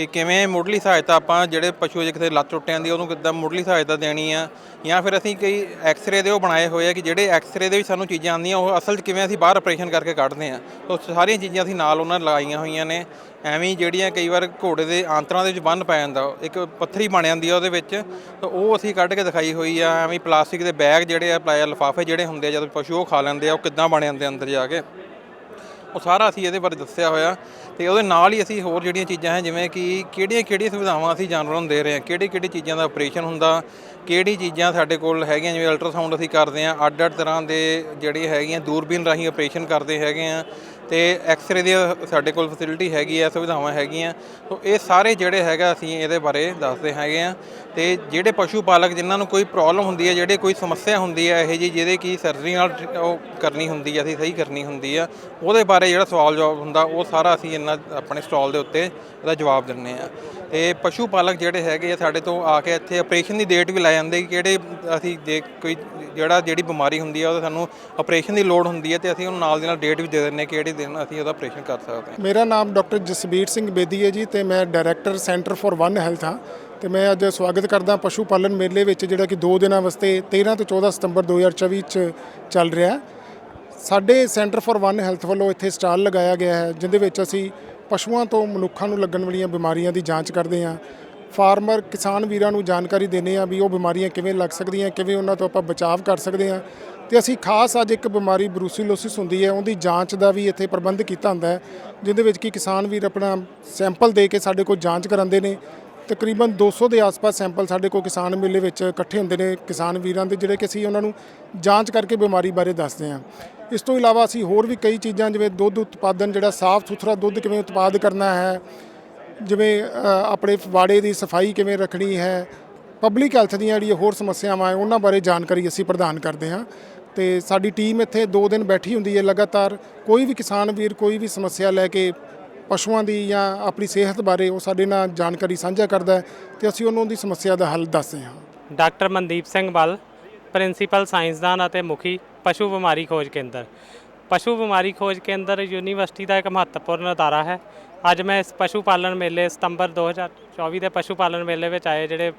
ਕਿ ਕਿਵੇਂ ਮੁੱਢਲੀ ਸਹਾਇਤਾ ਆਪਾਂ ਜਿਹੜੇ ਪਸ਼ੂ ਜੇ ਕਿਤੇ ਲੱਤ ਟੁੱਟ ਜਾਂਦੀ ਉਹਨੂੰ ਕਿੱਦਾਂ ਮੁੱਢਲੀ ਸਹਾਇਤਾ ਦੇਣੀ ਆ? ਜਾਂ ਫਿਰ ਅਸੀਂ ਕਈ ਐਕਸ-ਰੇ ਦੇ ਉਹ ਬਣਾਏ ਹੋਏ ਆ ਕਿ ਜਿਹੜੇ ਐਕਸ-ਰੇ ਦੇ ਵਿੱਚ ਸਾਨੂੰ ਚੀਜ਼ਾਂ ਆਉਂਦੀਆਂ, ਉਹ ਅਸਲ 'ਚ ਕਿਵੇਂ ਅਸੀਂ ਬਾਹਰ ਆਪਰੇਸ਼ਨ ਕਰਕੇ ਕੱਢਦੇ ਆ। ਉਹ ਸਾਰੀਆਂ ਚੀਜ਼ਾਂ ਅਸੀਂ ਨਾਲ ਉਹਨਾਂ ਲਗਾਈਆਂ ਹੋਈਆਂ ਨੇ। ਐਵੇਂ ਜਿਹੜੀਆਂ ਕਈ ਵਾਰ ਘੋੜੇ ਦੇ ਆਂਤਰਾਂ ਦੇ ਵਿੱਚ ਬੰਨ ਪੈ ਜਾਂਦਾ ਇੱਕ ਪੱਥਰੀ ਬਣ ਜਾਂਦੀ ਆ ਉਹਦੇ ਵਿੱਚ, ਤਾਂ ਉਹ ਅਸੀਂ ਕੱਢ ਕੇ ਦਿਖਾਈ ਹੋਈ ਆ। ਐਵੇਂ ਹੀ ਪਲਾਸਟਿਕ ਦੇ ਬੈਗ ਜਿਹੜੇ ਆ, ਪਲਾਇਆ ਲਿਫਾਫੇ ਜਿਹੜੇ ਹੁੰਦੇ ਆ, ਜਦੋਂ ਪਸ਼ੂ ਉਹ ਖਾ ਲੈਂਦੇ ਆ, ਉਹ ਕਿੱਦਾਂ ਬਣ ਜਾਂਦੇ ਆ ਅੰਦਰ ਜਾ ਕੇ। ਉਹ ਸਾਰਾ ਅਸੀਂ ਇਹਦੇ ਬਾਰੇ ਦੱਸਿਆ ਹੋਇਆ ਤੇ ਉਹਦੇ ਨਾਲ ਹੀ ਅਸੀਂ ਹੋਰ ਜਿਹੜੀਆਂ ਚੀਜ਼ਾਂ ਹੈ, ਜਿਵੇਂ ਕਿ ਕਿਹੜੀਆਂ ਕਿਹੜੀਆਂ ਸੁਵਿਧਾਵਾਂ ਅਸੀਂ ਜਾਨਵਰਾਂ ਨੂੰ ਦੇ ਰਹੇ ਹਾਂ, ਕਿਹੜੀ ਕਿਹੜੀ ਚੀਜ਼ਾਂ ਦਾ ਆਪਰੇਸ਼ਨ ਹੁੰਦਾ, ਕਿਹੜੀ ਚੀਜ਼ਾਂ ਸਾਡੇ ਕੋਲ ਹੈਗੀਆਂ, ਜਿਵੇਂ ਅਲਟਰਾਸਾਊਂਡ ਅਸੀਂ ਕਰਦੇ ਹਾਂ, ਅੱਡ ਅੱਡ ਤਰ੍ਹਾਂ ਦੇ ਜਿਹੜੇ ਹੈਗੀਆਂ ਦੂਰਬੀਨ ਰਾਹੀਂ ਆਪਰੇਸ਼ਨ ਕਰਦੇ ਹੈਗੇ ਆ ਤੇ ਐਕਸ-ਰੇ ਦੀ ਸਾਡੇ ਕੋਲ ਫੈਸਿਲਿਟੀ ਹੈਗੀ ਆ, ਸੁਵਿਧਾਵਾਂ ਹੈਗੀਆਂ। ਸੋ ਇਹ ਸਾਰੇ ਜਿਹੜੇ ਹੈਗਾ, ਅਸੀਂ ਇਹਦੇ ਬਾਰੇ ਦੱਸਦੇ ਹੈਗੇ ਆ। ਤੇ ਜਿਹੜੇ ਪਸ਼ੂ ਪਾਲਕ, ਜਿਨ੍ਹਾਂ ਨੂੰ ਕੋਈ ਪ੍ਰੋਬਲਮ ਹੁੰਦੀ ਹੈ ਜਿਹੜੇ ਕੋਈ ਸਮੱਸਿਆ ਹੁੰਦੀ ਹੈ ਇਹ ਜੀ ਜਿਹਦੇ ਕੀ ਸਰਜਰੀ ਨਾਲ ਉਹ ਕਰਨੀ ਹੁੰਦੀ ਹੈ ਅਸੀਂ ਸਹੀ ਕਰਨੀ ਹੁੰਦੀ ਆ, ਉਹਦੇ ਬਾਰੇ ਜਿਹੜਾ ਸਵਾਲ ਜਵਾਬ ਹੁੰਦਾ, ਉਹ ਸਾਰਾ ਅਸੀਂ ਇਹਨਾਂ, ਆਪਣੇ ਸਟਾਲ ਦੇ ਉੱਤੇ ਉਹਦਾ ਜਵਾਬ ਦਿੰਨੇ ਆ। ਤੇ ਪਸ਼ੂ ਪਾਲਕ ਜਿਹੜੇ ਹੈਗੇ ਆ, ਸਾਡੇ ਤੋਂ ਆ ਕੇ ਇੱਥੇ ਆਪਰੇਸ਼ਨ ਦੀ ਡੇਟ ਵੀ ਲੈ ਜਾਂਦੇ ਕਿ ਕਿਹੜੇ ਅਸੀਂ ਜੇ ਕੋਈ ਜਿਹੜਾ ਜਿਹੜੀ ਬਿਮਾਰੀ ਹੁੰਦੀ ਆ, ਉਹਦਾ ਸਾਨੂੰ ਆਪਰੇਸ਼ਨ ਦੀ ਲੋੜ ਹੁੰਦੀ ਹੈ ਤੇ ਅਸੀਂ ਉਹਨੂੰ ਨਾਲ ਦੀ ਨਾਲ ਡੇਟ ਵੀ ਦੇ ਦਿੰਨੇ ਕਿਹੜੇ ਦਿਨ ਅਸੀਂ ਉਹਦਾ ਆਪਰੇਸ਼ਨ ਕਰ ਸਕਦੇ ਹਾਂ। ਮੇਰਾ ਨਾਮ ਡਾਕਟਰ ਜਸਬੀਰ ਸਿੰਘ ਬੇਦੀ ਹੈ ਜੀ ਤੇ ਮੈਂ director centre for one health ਹਾਂ ਤੇ ਮੈਂ ਅੱਜ ਸਵਾਗਤ ਕਰਦਾ ਪਸ਼ੂ ਪਾਲਣ ਮੇਲੇ ਵਿੱਚ ਜਿਹੜਾ ਕਿ 2 ਦਿਨਾਂ ਵਾਸਤੇ 13 ਤੋਂ 14 ਸਤੰਬਰ 2024 ਚ ਚੱਲ ਰਿਹਾ ਸਾਡੇ ਸੈਂਟਰ ਫॉर ਵਨ ਹੈਲਥ ਵੱਲੋਂ ਇੱਥੇ ਸਟਾਲ ਲਗਾਇਆ ਗਿਆ ਹੈ ਜਿੰਦੇ ਵਿੱਚ ਅਸੀਂ ਪਸ਼ੂਆਂ ਤੋਂ ਮਨੁੱਖਾਂ ਨੂੰ ਲੱਗਣ ਵਾਲੀਆਂ ਬਿਮਾਰੀਆਂ ਦੀ ਜਾਂਚ ਕਰਦੇ ਹਾਂ। ਫਾਰਮਰ ਕਿਸਾਨ ਵੀਰਾਂ ਨੂੰ ਜਾਣਕਾਰੀ ਦਿੰਦੇ ਆ ਵੀ ਉਹ ਬਿਮਾਰੀਆਂ ਕਿਵੇਂ ਲੱਗ ਸਕਦੀਆਂ, ਕਿਵੇਂ ਉਹਨਾਂ ਤੋਂ ਆਪਾਂ ਬਚਾਅ ਕਰ ਸਕਦੇ ਆ ਤੇ ਅਸੀਂ ਖਾਸ ਅੱਜ ਇੱਕ ਬਿਮਾਰੀ ਬਰੂਸੀਲੋਸਿਸ ਹੁੰਦੀ ਹੈ, ਉਹਦੀ ਜਾਂਚ ਦਾ ਵੀ ਇੱਥੇ ਪ੍ਰਬੰਧ ਕੀਤਾ ਹੁੰਦਾ ਹੈ, ਜਿਹਦੇ ਵਿੱਚ ਕਿ ਕਿਸਾਨ ਵੀਰ ਆਪਣਾ ਸੈਂਪਲ ਦੇ ਕੇ ਸਾਡੇ ਕੋਲ ਜਾਂਚ ਕਰਾਉਂਦੇ ਨੇ। ਤਕਰੀਬਨ 200 ਦੇ ਆਸ-ਪਾਸ ਸੈਂਪਲ ਸਾਡੇ ਕੋਲ ਕਿਸਾਨ ਮੇਲੇ ਵਿੱਚ ਇਕੱਠੇ ਹੁੰਦੇ ਨੇ। ਕਿਸਾਨ ਵੀਰਾਂ ਦੇ ਜਿਹੜੇ ਕਿ ਅਸੀਂ ਉਹਨਾਂ ਨੂੰ ਜਾਂਚ ਕਰਕੇ ਬਿਮਾਰੀ ਬਾਰੇ ਦੱਸਦੇ ਹਾਂ। ਇਸ ਤੋਂ ਇਲਾਵਾ ਅਸੀਂ ਹੋਰ ਵੀ ਕਈ ਚੀਜ਼ਾਂ, ਜਿਵੇਂ ਦੁੱਧ ਉਤਪਾਦਨ, ਜਿਹੜਾ ਸਾਫ਼ ਸੁਥਰਾ ਦੁੱਧ ਕਿਵੇਂ ਉਤਪਾਦ ਕਰਨਾ ਹੈ, ਜਿਵੇਂ ਆਪਣੇ ਵਾੜੇ ਦੀ ਸਫ਼ਾਈ ਕਿਵੇਂ ਰੱਖਣੀ ਹੈ ਪਬਲਿਕ ਹੈਲਥ ਦੀਆਂ ਜਿਹੜੀਆਂ ਹੋਰ ਸਮੱਸਿਆਵਾਂ ਹੈ, ਉਹਨਾਂ ਬਾਰੇ ਜਾਣਕਾਰੀ ਅਸੀਂ ਪ੍ਰਦਾਨ ਕਰਦੇ ਹਾਂ। ਤੇ ਸਾਡੀ ਟੀਮ ਇੱਥੇ 2 ਦਿਨ ਬੈਠੀ ਹੁੰਦੀ ਹੈ ਲਗਾਤਾਰ। ਕੋਈ ਵੀ ਕਿਸਾਨ ਵੀਰ, ਕੋਈ ਵੀ ਸਮੱਸਿਆ ਲੈ ਕੇ ਪਸ਼ੂਆਂ ਦੀ ਜਾਂ ਆਪਣੀ ਸਿਹਤ ਬਾਰੇ ਉਹ ਸਾਡੇ ਨਾਲ ਜਾਣਕਾਰੀ ਸਾਂਝਾ ਕਰਦਾ ਹੈ ਤੇ ਅਸੀਂ ਉਹਨੂੰ ਦੀ ਸਮੱਸਿਆ ਦਾ ਹੱਲ ਦੱਸਦੇ ਹਾਂ। ਡਾਕਟਰ ਮਨਦੀਪ ਸਿੰਘ ਵੱਲ ਪ੍ਰਿੰਸੀਪਲ ਸਾਇੰਸਦਾਨ ਅਤੇ ਮੁਖੀ ਪਸ਼ੂ ਬਿਮਾਰੀ ਖੋਜ ਕੇਂਦਰ। ਪਸ਼ੂ ਬਿਮਾਰੀ ਖੋਜ ਕੇਂਦਰ ਯੂਨੀਵਰਸਿਟੀ ਦਾ ਇੱਕ ਮਹੱਤਵਪੂਰਨ ਅਦਾਰਾ ਹੈ। ਅੱਜ ਮੈਂ ਇਸ ਪਸ਼ੂ ਪਾਲਣ ਮੇਲੇ ਸਤੰਬਰ 2024 ਦੇ ਪਸ਼ੂ ਪਾਲਣ ਮੇਲੇ ਵਿੱਚ ਆਏ ਜਿਹੜੇ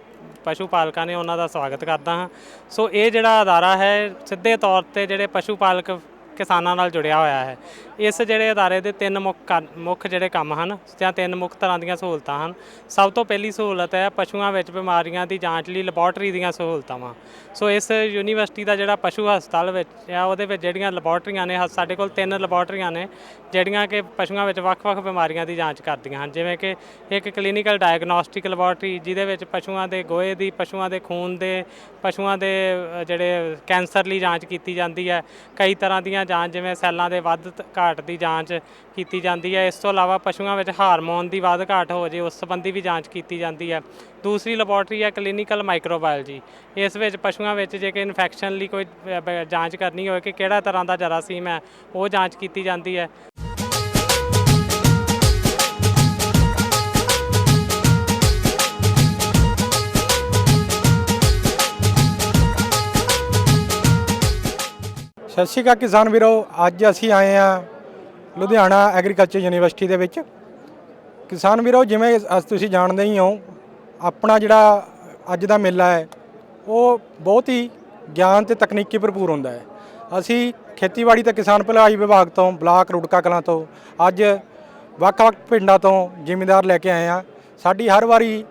ਪਸ਼ੂ ਪਾਲਕਾਂ ਨੇ ਉਹਨਾਂ ਦਾ ਸਵਾਗਤ ਕਰਦਾ ਹਾਂ। ਸੋ ਇਹ ਜਿਹੜਾ ਅਦਾਰਾ ਹੈ, ਸਿੱਧੇ ਤੌਰ ਤੇ ਜਿਹੜੇ ਪਸ਼ੂ ਪਾਲਕ ਕਿਸਾਨਾਂ ਨਾਲ ਜੁੜਿਆ ਹੋਇਆ ਹੈ। ਇਸ ਜਿਹੜੇ ਅਦਾਰੇ ਦੇ ਤਿੰਨ ਮੁੱਖ ਕਾ- ਮੁੱਖ ਜਿਹੜੇ ਕੰਮ ਹਨ ਜਾਂ ਤਿੰਨ ਮੁੱਖ ਤਰ੍ਹਾਂ ਦੀਆਂ ਸਹੂਲਤਾਂ ਹਨ ਸਭ ਤੋਂ ਪਹਿਲੀ ਸਹੂਲਤ ਹੈ ਪਸ਼ੂਆਂ ਵਿੱਚ ਬਿਮਾਰੀਆਂ ਦੀ ਜਾਂਚ ਲਈ ਲੈਬੋਰਟਰੀ ਦੀਆਂ ਸਹੂਲਤਾਂ ਵਾ ਸੋ ਇਸ ਯੂਨੀਵਰਸਿਟੀ ਦਾ ਜਿਹੜਾ ਪਸ਼ੂ ਹਸਪਤਾਲ ਵਿੱਚ ਆ ਉਹਦੇ ਵਿੱਚ ਜਿਹੜੀਆਂ ਲੈਬੋਰਟਰੀਆਂ ਨੇ ਹ- ਸਾਡੇ ਕੋਲ ਤਿੰਨ ਲੈਬੋਰਟਰੀਆਂ ਨੇ ਜਿਹੜੀਆਂ ਕਿ ਪਸ਼ੂਆਂ ਵਿੱਚ ਵੱਖ-ਵੱਖ ਬਿਮਾਰੀਆਂ ਦੀ ਜਾਂਚ ਕਰਦੀਆਂ ਹਨ। ਜਿਵੇਂ ਕਿ ਇੱਕ ਕਲੀਨਿਕਲ ਡਾਇਗਨੋਸਟਿਕ ਲੈਬੋਰਟਰੀ ਜਿਹਦੇ ਵਿੱਚ ਪਸ਼ੂਆਂ ਦੇ ਗੋਹੇ ਦੀ ਪਸ਼ੂਆਂ ਦੇ ਖੂਨ ਦੇ ਪਸ਼ੂਆਂ ਦੇ ਅ, ਜਿਹੜੇ ਕੈਂਸਰ ਲਈ ਜਾਂਚ ਕੀਤੀ ਜਾਂਦੀ ਹੈ। ਕਈ ਤਰ੍ਹਾਂ ਦੀਆਂ ਜਾਂਚ ਜਿਵੇਂ ਸੈੱਲਾਂ ਦੇ ਵੱਧ ਤ- ਘਾਟ ਦੀ ਜਾਂਚ ਕੀਤੀ ਜਾਂਦੀ ਹੈ। ਇਸ ਤੋਂ ਇਲਾਵਾ ਪਸ਼ੂਆਂ ਵਿੱਚ ਹਾਰਮੋਨ ਦੀ ਵੱਧ ਘਾਟ ਹੋ ਜੇ, ਉਸ ਸੰਬੰਧੀ ਵੀ ਜਾਂਚ ਕੀਤੀ ਜਾਂਦੀ ਹੈ। ਦੂਸਰੀ ਲੈਬੋਰਟਰੀ ਹੈ ਕਲੀਨਿਕਲ ਮਾਈਕਰੋਬਾਇਓਲੋਜੀ ਇਸ ਵਿੱਚ ਪਸ਼ੂਆਂ ਵਿੱਚ ਜੇ ਕਿ ਇਨਫੈਕਸ਼ਨ ਲਈ ਕੋਈ ਜਾਂਚ ਕਰਨੀ ਹੋਵੇ ਕਿ ਕਿਹੜਾ ਤਰ੍ਹਾਂ ਦਾ ਜਰਾਸੀਮ ਹੈ, ਉਹ ਜਾਂਚ ਕੀਤੀ ਜਾਂਦੀ ਹੈ। ਸਤਿ ਸ਼੍ਰੀ ਅਕਾਲ ਕਿਸਾਨ ਵੀਰੋ, ਅੱਜ ਅਸੀਂ ਆਏ ਆ ਲੁਧਿਆਣਾ ਐਗਰੀਕਲਚਰ ਯੂਨੀਵਰਸਿਟੀ ਦੇ ਵਿੱਚ। ਕਿਸਾਨ ਵੀਰੋ, ਜਿਵੇਂ ਅੱਜ ਤੁਸੀਂ ਜਾਣਦੇ ਹੀ ਹੋ, ਆਪਣਾ ਜਿਹੜਾ ਅੱਜ ਦਾ ਮੇਲਾ ਹੈ, ਉਹ ਬਹੁਤ ਹੀ ਗਿਆਨ ਤੇ ਤਕਨੀਕੀ ਭਰਪੂਰ ਹੁੰਦਾ ਹੈ। ਅਸੀਂ ਖੇਤੀਬਾੜੀ ਤੇ ਕਿਸਾਨ ਭਲਾਈ ਵਿਭਾਗ ਤੋਂ, ਬਲਾਕ ਰੁੜਕਾ ਕਲਾਂ ਤੋਂ, ਅੱਜ ਵੱਖ-ਵੱਖ ਪਿੰਡਾਂ ਤੋਂ ਜ਼ਿਮੀਂਦਾਰ ਲੈ ਕੇ ਆਏ ਆ ਸਾਡੀ ਹਰ ਵਾਰੀ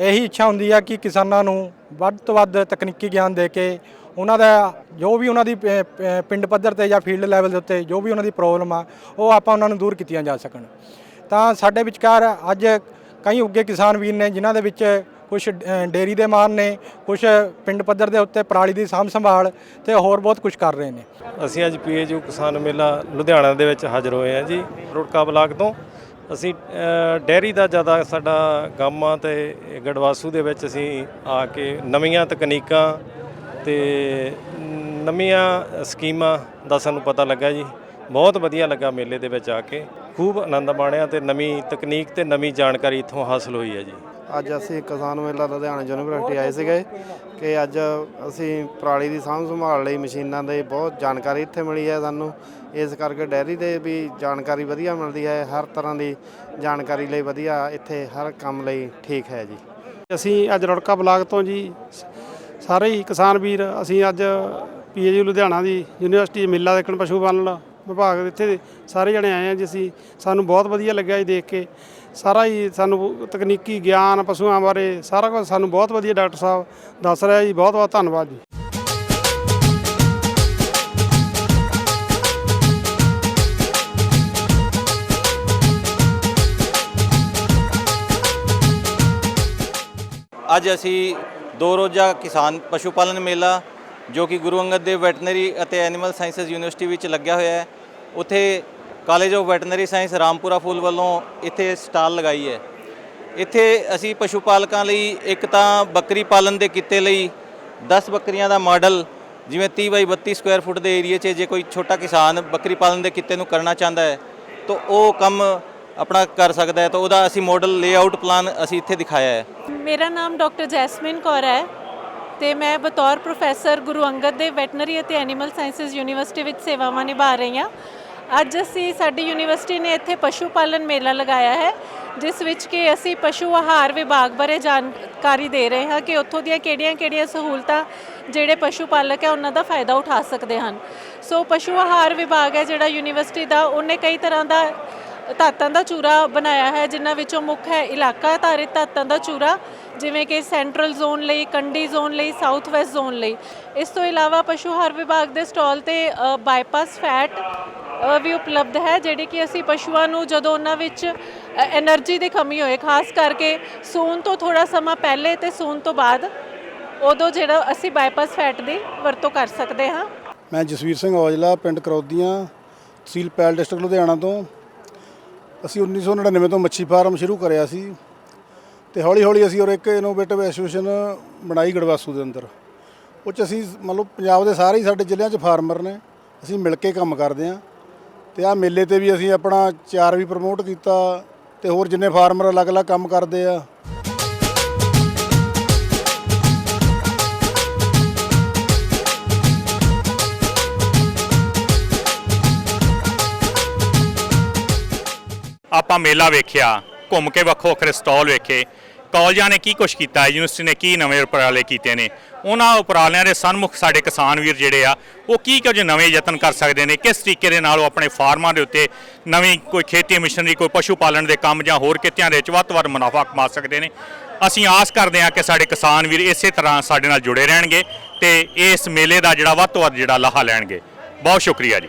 ਇਹੀ ਇੱਛਾ ਹੁੰਦੀ ਆ ਕਿ ਕਿਸਾਨਾਂ ਨੂੰ ਵੱਧ ਤੋਂ ਵੱਧ ਤਕਨੀਕੀ ਗਿਆਨ ਦੇ ਕੇ ਉਹਨਾਂ ਦਾ ਜੋ ਵੀ ਉਹਨਾਂ ਦੀ ਪ- ਪ- ਪਿੰਡ ਪੱਧਰ ਤੇ ਜਾਂ ਫੀਲਡ ਲੈਵਲ ਦੇ ਉੱਤੇ ਜੋ ਵੀ ਉਹਨਾਂ ਦੀ ਪ੍ਰੋਬਲਮ ਆ ਉਹ ਆਪਾਂ ਉਹਨਾਂ ਨੂੰ ਦੂਰ ਕੀਤੀਆਂ ਜਾ ਸਕਣ। ਤਾਂ ਸਾਡੇ ਵਿਚਕਾਰ ਅੱਜ ਕਈ ਉੱਗੇ ਕਿਸਾਨ ਵੀਰ ਨੇ ਜਿਨ੍ਹਾਂ ਦੇ ਵਿੱਚ ਕੁਝ ਡੇਰੀ ਦੇ ਮਾਨ ਨੇ ਕੁਝ ਪਿੰਡ ਪੱਧਰ ਦੇ ਉੱਤੇ ਪਰਾਲੀ ਦੀ ਸਾਂਭ ਸੰਭਾਲ ਤੇ ਹੋਰ ਬਹੁਤ ਕੁਝ ਕਰ ਰਹੇ ਨੇ। ਅਸੀਂ ਅੱਜ ਪੀਏਯੂ ਕਿਸਾਨ ਮੇਲਾ ਲੁਧਿਆਣਾ ਦੇ ਵਿੱਚ ਹਾਜ਼ਰ ਹੋਏ ਹਾਂ ਜੀ ਰੁੜਕਾ ਬਲਾਕ ਤੋਂ। ਅਸੀਂ ਅ, ਡੈਰੀ ਦਾ ਜ਼ਿਆਦਾ ਸਾਡਾ ਕੰਮ ਆ ਤੇ ਗੜਵਾਸੂ ਦੇ ਵਿੱਚ ਅਸੀਂ ਆ ਕੇ ਨਵੀਆਂ ਤਕਨੀਕਾਂ ਤੇ ਨਵੀਆਂ ਸਕੀਮਾਂ ਦਾ ਸਾਨੂੰ ਪਤਾ ਲੱਗਾ ਜੀ। ਬਹੁਤ ਵਧੀਆ ਲੱਗਾ ਮੇਲੇ ਦੇ ਵਿੱਚ ਆ ਕੇ। ਖੂਬ ਆਨੰਦ ਮਾਣਿਆ ਤੇ ਨਵੀਂ ਤਕਨੀਕ ਤੇ ਨਵੀਂ ਜਾਣਕਾਰੀ ਇੱਥੋਂ ਹਾਸਲ ਹੋਈ ਹੈ ਜੀ। ਅੱਜ ਅਸੀਂ ਕਿਸਾਨ ਮੇਲਾ ਲੁਧਿਆਣਾ ਯੂਨੀਵਰਸਿਟੀ ਆਏ ਸੀਗੇ ਕਿ ਅੱਜ ਅਸੀਂ ਪਰਾਲੀ ਦੀ ਸਾਂਭ ਸੰਭਾਲ ਲਈ ਮਸ਼ੀਨਾਂ ਦੇ ਬਹੁਤ ਜਾਣਕਾਰੀ ਇੱਥੇ ਮਿਲੀ ਹੈ ਸਾਨੂੰ। ਇਸ ਕਰਕੇ ਡੈਰੀ ਦੇ ਵੀ ਜਾਣਕਾਰੀ ਵਧੀਆ ਮਿਲਦੀ ਹੈ। ਹਰ ਤਰ੍ਹਾਂ ਦੀ ਜਾਣਕਾਰੀ ਲਈ ਵਧੀਆ ਇੱਥੇ ਹਰ ਕੰਮ ਲਈ ਠੀਕ ਹੈ ਜੀ। ਅਸੀਂ ਅੱਜ ਰੁੜਕਾ ਬਲਾਕ ਤੋਂ ਜੀ ਸਾਰੇ ਹੀ ਕਿਸਾਨ ਵੀਰ, ਅਸੀਂ ਅੱਜ ਪੀਏਯੂ ਲੁਧਿਆਣਾ ਦੀ ਯੂਨੀਵਰਸਿਟੀ ਮੇਲਾ ਦੇਖਣ, ਪਸ਼ੂ ਪਾਲਣ ਵਿਭਾਗ ਇੱਥੇ ਦੇ ਸਾਰੇ ਜਣੇ ਆਏ ਆ ਜੀ ਅਸੀਂ। ਸਾਨੂੰ ਬਹੁਤ ਵਧੀਆ ਲੱਗਿਆ ਜੀ ਦੇਖ ਕੇ। ਸਾਰਾ ਹੀ ਸਾਨੂੰ ਤਕਨੀਕੀ ਗਿਆਨ, ਪਸ਼ੂਆਂ ਬਾਰੇ ਸਾਰਾ ਕੁਝ ਸਾਨੂੰ ਬਹੁਤ ਵਧੀਆ ਡਾਕਟਰ ਸਾਹਿਬ ਦੱਸ ਰਿਹਾ ਜੀ। ਬਹੁਤ ਬਹੁਤ ਧੰਨਵਾਦ ਜੀ। ਅੱਜ ਅਸੀਂ ਦੋ ਰੋਜ਼ਾ ਕਿਸਾਨ ਪਸ਼ੂ ਪਾਲਣ ਮੇਲਾ, ਜੋ ਕਿ ਗੁਰੂ ਅੰਗਦ ਦੇਵ ਵੈਟਰਨਰੀ ਅਤੇ ਐਨੀਮਲ ਸਾਇੰਸਸ ਯੂਨੀਵਰਸਿਟੀ ਵਿੱਚ ਲੱਗਿਆ ਹੋਇਆ ਹੈ। ਉੱਥੇ college of veterinary science Rampura Phul ਵੱਲੋਂ ਇੱਥੇ ਸਟਾਲ ਲਗਾਈ ਹੈ। ਇੱਥੇ ਅਸੀਂ ਪਸ਼ੂ ਪਾਲਕਾਂ ਲਈ ਇੱਕ ਤਾਂ ਬੱਕਰੀ ਪਾਲਣ ਦੇ ਕਿੱਤੇ ਲਈ 10 ਬੱਕਰੀਆਂ ਦਾ ਮਾਡਲ, ਜਿਵੇਂ 30 ਬਾਈ 32 ਸਕੁਅਰ ਫੁੱਟ ਦੇ ਏਰੀਆ 'ਚ ਜੇ ਕੋਈ ਛੋਟਾ ਕਿਸਾਨ ਬੱਕਰੀ ਪਾਲਣ ਦੇ ਕਿੱਤੇ ਨੂੰ ਕਰਨਾ ਚਾਹੁੰਦਾ ਹੈ, ਤਾਂ ਉਹ ਕੰਮ ਆਪਣਾ ਕਰ ਸਕਦਾ ਹੈ ਤਾਂ ਉਹਦਾ ਅਸੀਂ ਮਾਡਲ ਲੇਆਊਟ ਪਲਾਨ ਅਸੀਂ ਇੱਥੇ ਦਿਖਾਇਆ ਹੈ। ਮੇਰਾ ਨਾਮ ਡਾਕਟਰ ਜੈਸਮਿਨ ਕੌਰ ਹੈ ਤੇ ਮੈਂ ਬਤੌਰ ਪ੍ਰੋਫੈਸਰ ਗੁਰੂ ਅੰਗਦ ਦੇਵ ਵੈਟਨਰੀ ਅਤੇ ਐਨੀਮਲ ਸਾਇੰਸਸ ਯੂਨੀਵਰਸਿਟੀ ਵਿੱਚ ਸੇਵਾਵਾਂ ਨਿਭਾ ਰਹੀ ਹਾਂ। ਅੱਜ ਅਸੀਂ ਸਾਡੀ ਯੂਨੀਵਰਸਿਟੀ ਨੇ ਇੱਥੇ ਪਸ਼ੂ ਪਾਲਣ ਮੇਲਾ ਲਗਾਇਆ ਹੈ, ਜਿਸ ਵਿੱਚ ਕਿ ਅਸੀਂ ਪਸ਼ੂ ਆਹਾਰ ਵਿਭਾਗ ਬਾਰੇ ਜਾਣਕਾਰੀ ਦੇ ਰਹੇ ਹਾਂ ਕਿ ਉੱਥੋਂ ਦੀਆਂ ਕਿਹੜੀਆਂ-ਕਿਹੜੀਆਂ ਸਹੂਲਤਾਂ ਜਿਹੜੇ ਪਸ਼ੂ ਪਾਲਕ ਹੈ ਉਹਨਾਂ ਦਾ ਫਾਇਦਾ ਉਠਾ ਸਕਦੇ ਹਨ। ਸੋ ਪਸ਼ੂ ਆਹਾਰ ਵਿਭਾਗ ਹੈ ਜਿਹੜਾ ਯੂਨੀਵਰਸਿਟੀ ਦਾ, ਉਹਨੇ ਕਈ ਤਰ੍ਹਾਂ ਦਾ ਧਾਤਾਂ ਦਾ ਚੂਰਾ ਬਣਾਇਆ ਹੈ, ਜਿਨ੍ਹਾਂ ਵਿੱਚੋਂ ਮੁੱਖ ਹੈ ਇਲਾਕਾ ਆਧਾਰਿਤ ਧਾਤਾਂ ਦਾ ਚੂਰਾ, ਜਿਵੇਂ ਕਿ ਸੈਂਟਰਲ ਜ਼ੋਨ ਲਈ ਕੰਡੀ ਜ਼ੋਨ ਲਈ ਸਾਊਥ ਵੈਸਟ ਜ਼ੋਨ ਲਈ। ਇਸ ਤੋਂ ਇਲਾਵਾ ਪਸ਼ੂ ਆਹਾਰ ਵਿਭਾਗ ਦੇ ਸਟਾਲ ਤੇ ਬਾਈਪਾਸ ਫੈਟ ਵੀ ਉਪਲਬਧ ਹੈ, ਜਿਹੜੇ ਕਿ ਅਸੀਂ ਪਸ਼ੂਆਂ ਨੂੰ ਜਦੋਂ ਉਹਨਾਂ ਵਿੱਚ એનર્ਜੀ ਦੀ ਕਮੀ ਹੋਏ, ਖਾਸ ਕਰਕੇ ਸੂਨ ਤੋਂ ਥੋੜਾ ਸਮਾਂ ਪਹਿਲੇ ਤੇ ਸੂਨ ਤੋਂ ਬਾਅਦ, ਉਦੋਂ ਜਿਹੜਾ ਅਸੀਂ ਬਾਈਪਾਸ ਫੈਟ ਦੀ ਵਰਤੋਂ ਕਰ ਸਕਦੇ ਹਾਂ। ਮੈਂ ਜਸਵੀਰ ਸਿੰਘ ਔਜਲਾ, ਪਿੰਡ ਕਰੌਦੀਆਂ ਤਹਿਸੀਲ ਪੈਲ ਡਿਸਟ੍ਰਿਕਟ ਲੁਧਿਆਣਾ ਤੋਂ। ਅਸੀਂ 1999 ਤੋਂ ਮੱਛੀ ਫਾਰਮ ਸ਼ੁਰੂ ਕਰਿਆ ਸੀ ਤੇ ਹੌਲੀ ਹੌਲੀ ਅਸੀਂ ਔਰ ਇੱਕ ਇਨੋਵੇਟਿਵ ਐਸੋਸੀਏਸ਼ਨ ਬਣਾਈ ਗੜਵਾਸੂ ਦੇ ਅੰਦਰ। ਉਹ 'ਚ ਅਸੀਂ ਮਤਲਬ ਪੰਜਾਬ ਦੇ ਸਾਰੇ ਹੀ ਸਾਡੇ ਜ਼ਿਲ੍ਹਿਆਂ 'ਚ ਫਾਰਮਰ ਨੇ, ਅਸੀਂ ਮਿਲ ਕੇ ਕੰਮ ਕਰਦੇ ਹਾਂ ਤੇ ਆਹ ਮੇਲੇ ਤੇ ਵੀ ਅਸੀਂ ਆਪਣਾ ਚਾਰ ਵੀ ਪ੍ਰਮੋਟ ਕੀਤਾ ਤੇ ਹੋਰ ਜਿੰਨੇ ਫਾਰਮਰ ਅਲੱਗ-ਅਲੱਗ ਕੰਮ ਕਰਦੇ ਆ। ਮੇਲਾ ਵੇਖਿਆ, ਘੁੰਮ ਕੇ ਵੱਖੋ ਵੱਖਰੇ ਸਟਾਲ ਵੇਖੇ। ਕਾਲਜਾਂ ਨੇ ਕੀ ਕੁਛ ਕੀਤਾ? ਹੈ ਯੂਨੀਵਰਸਿਟੀ ਨੇ ਕੀ ਨਵੇਂ ਉਪਰਾਲੇ ਕੀਤੇ ਨੇ? ਉਹਨਾਂ ਉਪਰਾਲਿਆਂ ਦੇ ਸਨਮੁਖ ਸਾਡੇ ਕਿਸਾਨ ਵੀਰ ਜਿਹੜੇ ਆ, ਉਹ ਕੀ ਕੁਝ ਨਵੇਂ ਯਤਨ ਕਰ ਸਕਦੇ ਨੇ? ਕਿਸ ਤਰੀਕੇ ਦੇ ਨਾਲ ਉਹ ਆਪਣੇ ਫਾਰਮਾਂ ਦੇ ਉੱਤੇ ਨਵੀਂ ਕੋਈ ਖੇਤੀ ਮਿਸ਼ਨਰੀ, ਕੋਈ ਪਸ਼ੂ ਪਾਲਣ ਦੇ ਕੰਮ ਜਾਂ ਹੋਰ ਕਿੱਤਿਆਂ ਦੇ ਵਿੱਚ ਵੱਧ ਤੋਂ ਵੱਧ ਮੁਨਾਫਾ ਕਮਾ ਸਕਦੇ ਨੇ? ਅਸੀਂ ਆਸ ਕਰਦੇ ਹਾਂ ਕਿ ਸਾਡੇ ਕਿਸਾਨ ਵੀਰ ਇਸੇ ਤਰ੍ਹਾਂ ਸਾਡੇ ਨਾਲ ਜੁੜੇ ਰਹਿਣਗੇ ਤੇ ਇਸ ਮੇਲੇ ਦਾ ਜਿਹੜਾ ਵੱਧ ਤੋਂ ਵੱਧ ਜਿਹੜਾ ਲਾਹਾ ਲੈਣਗੇ। ਬਹੁਤ ਸ਼ੁਕਰੀਆ ਜੀ।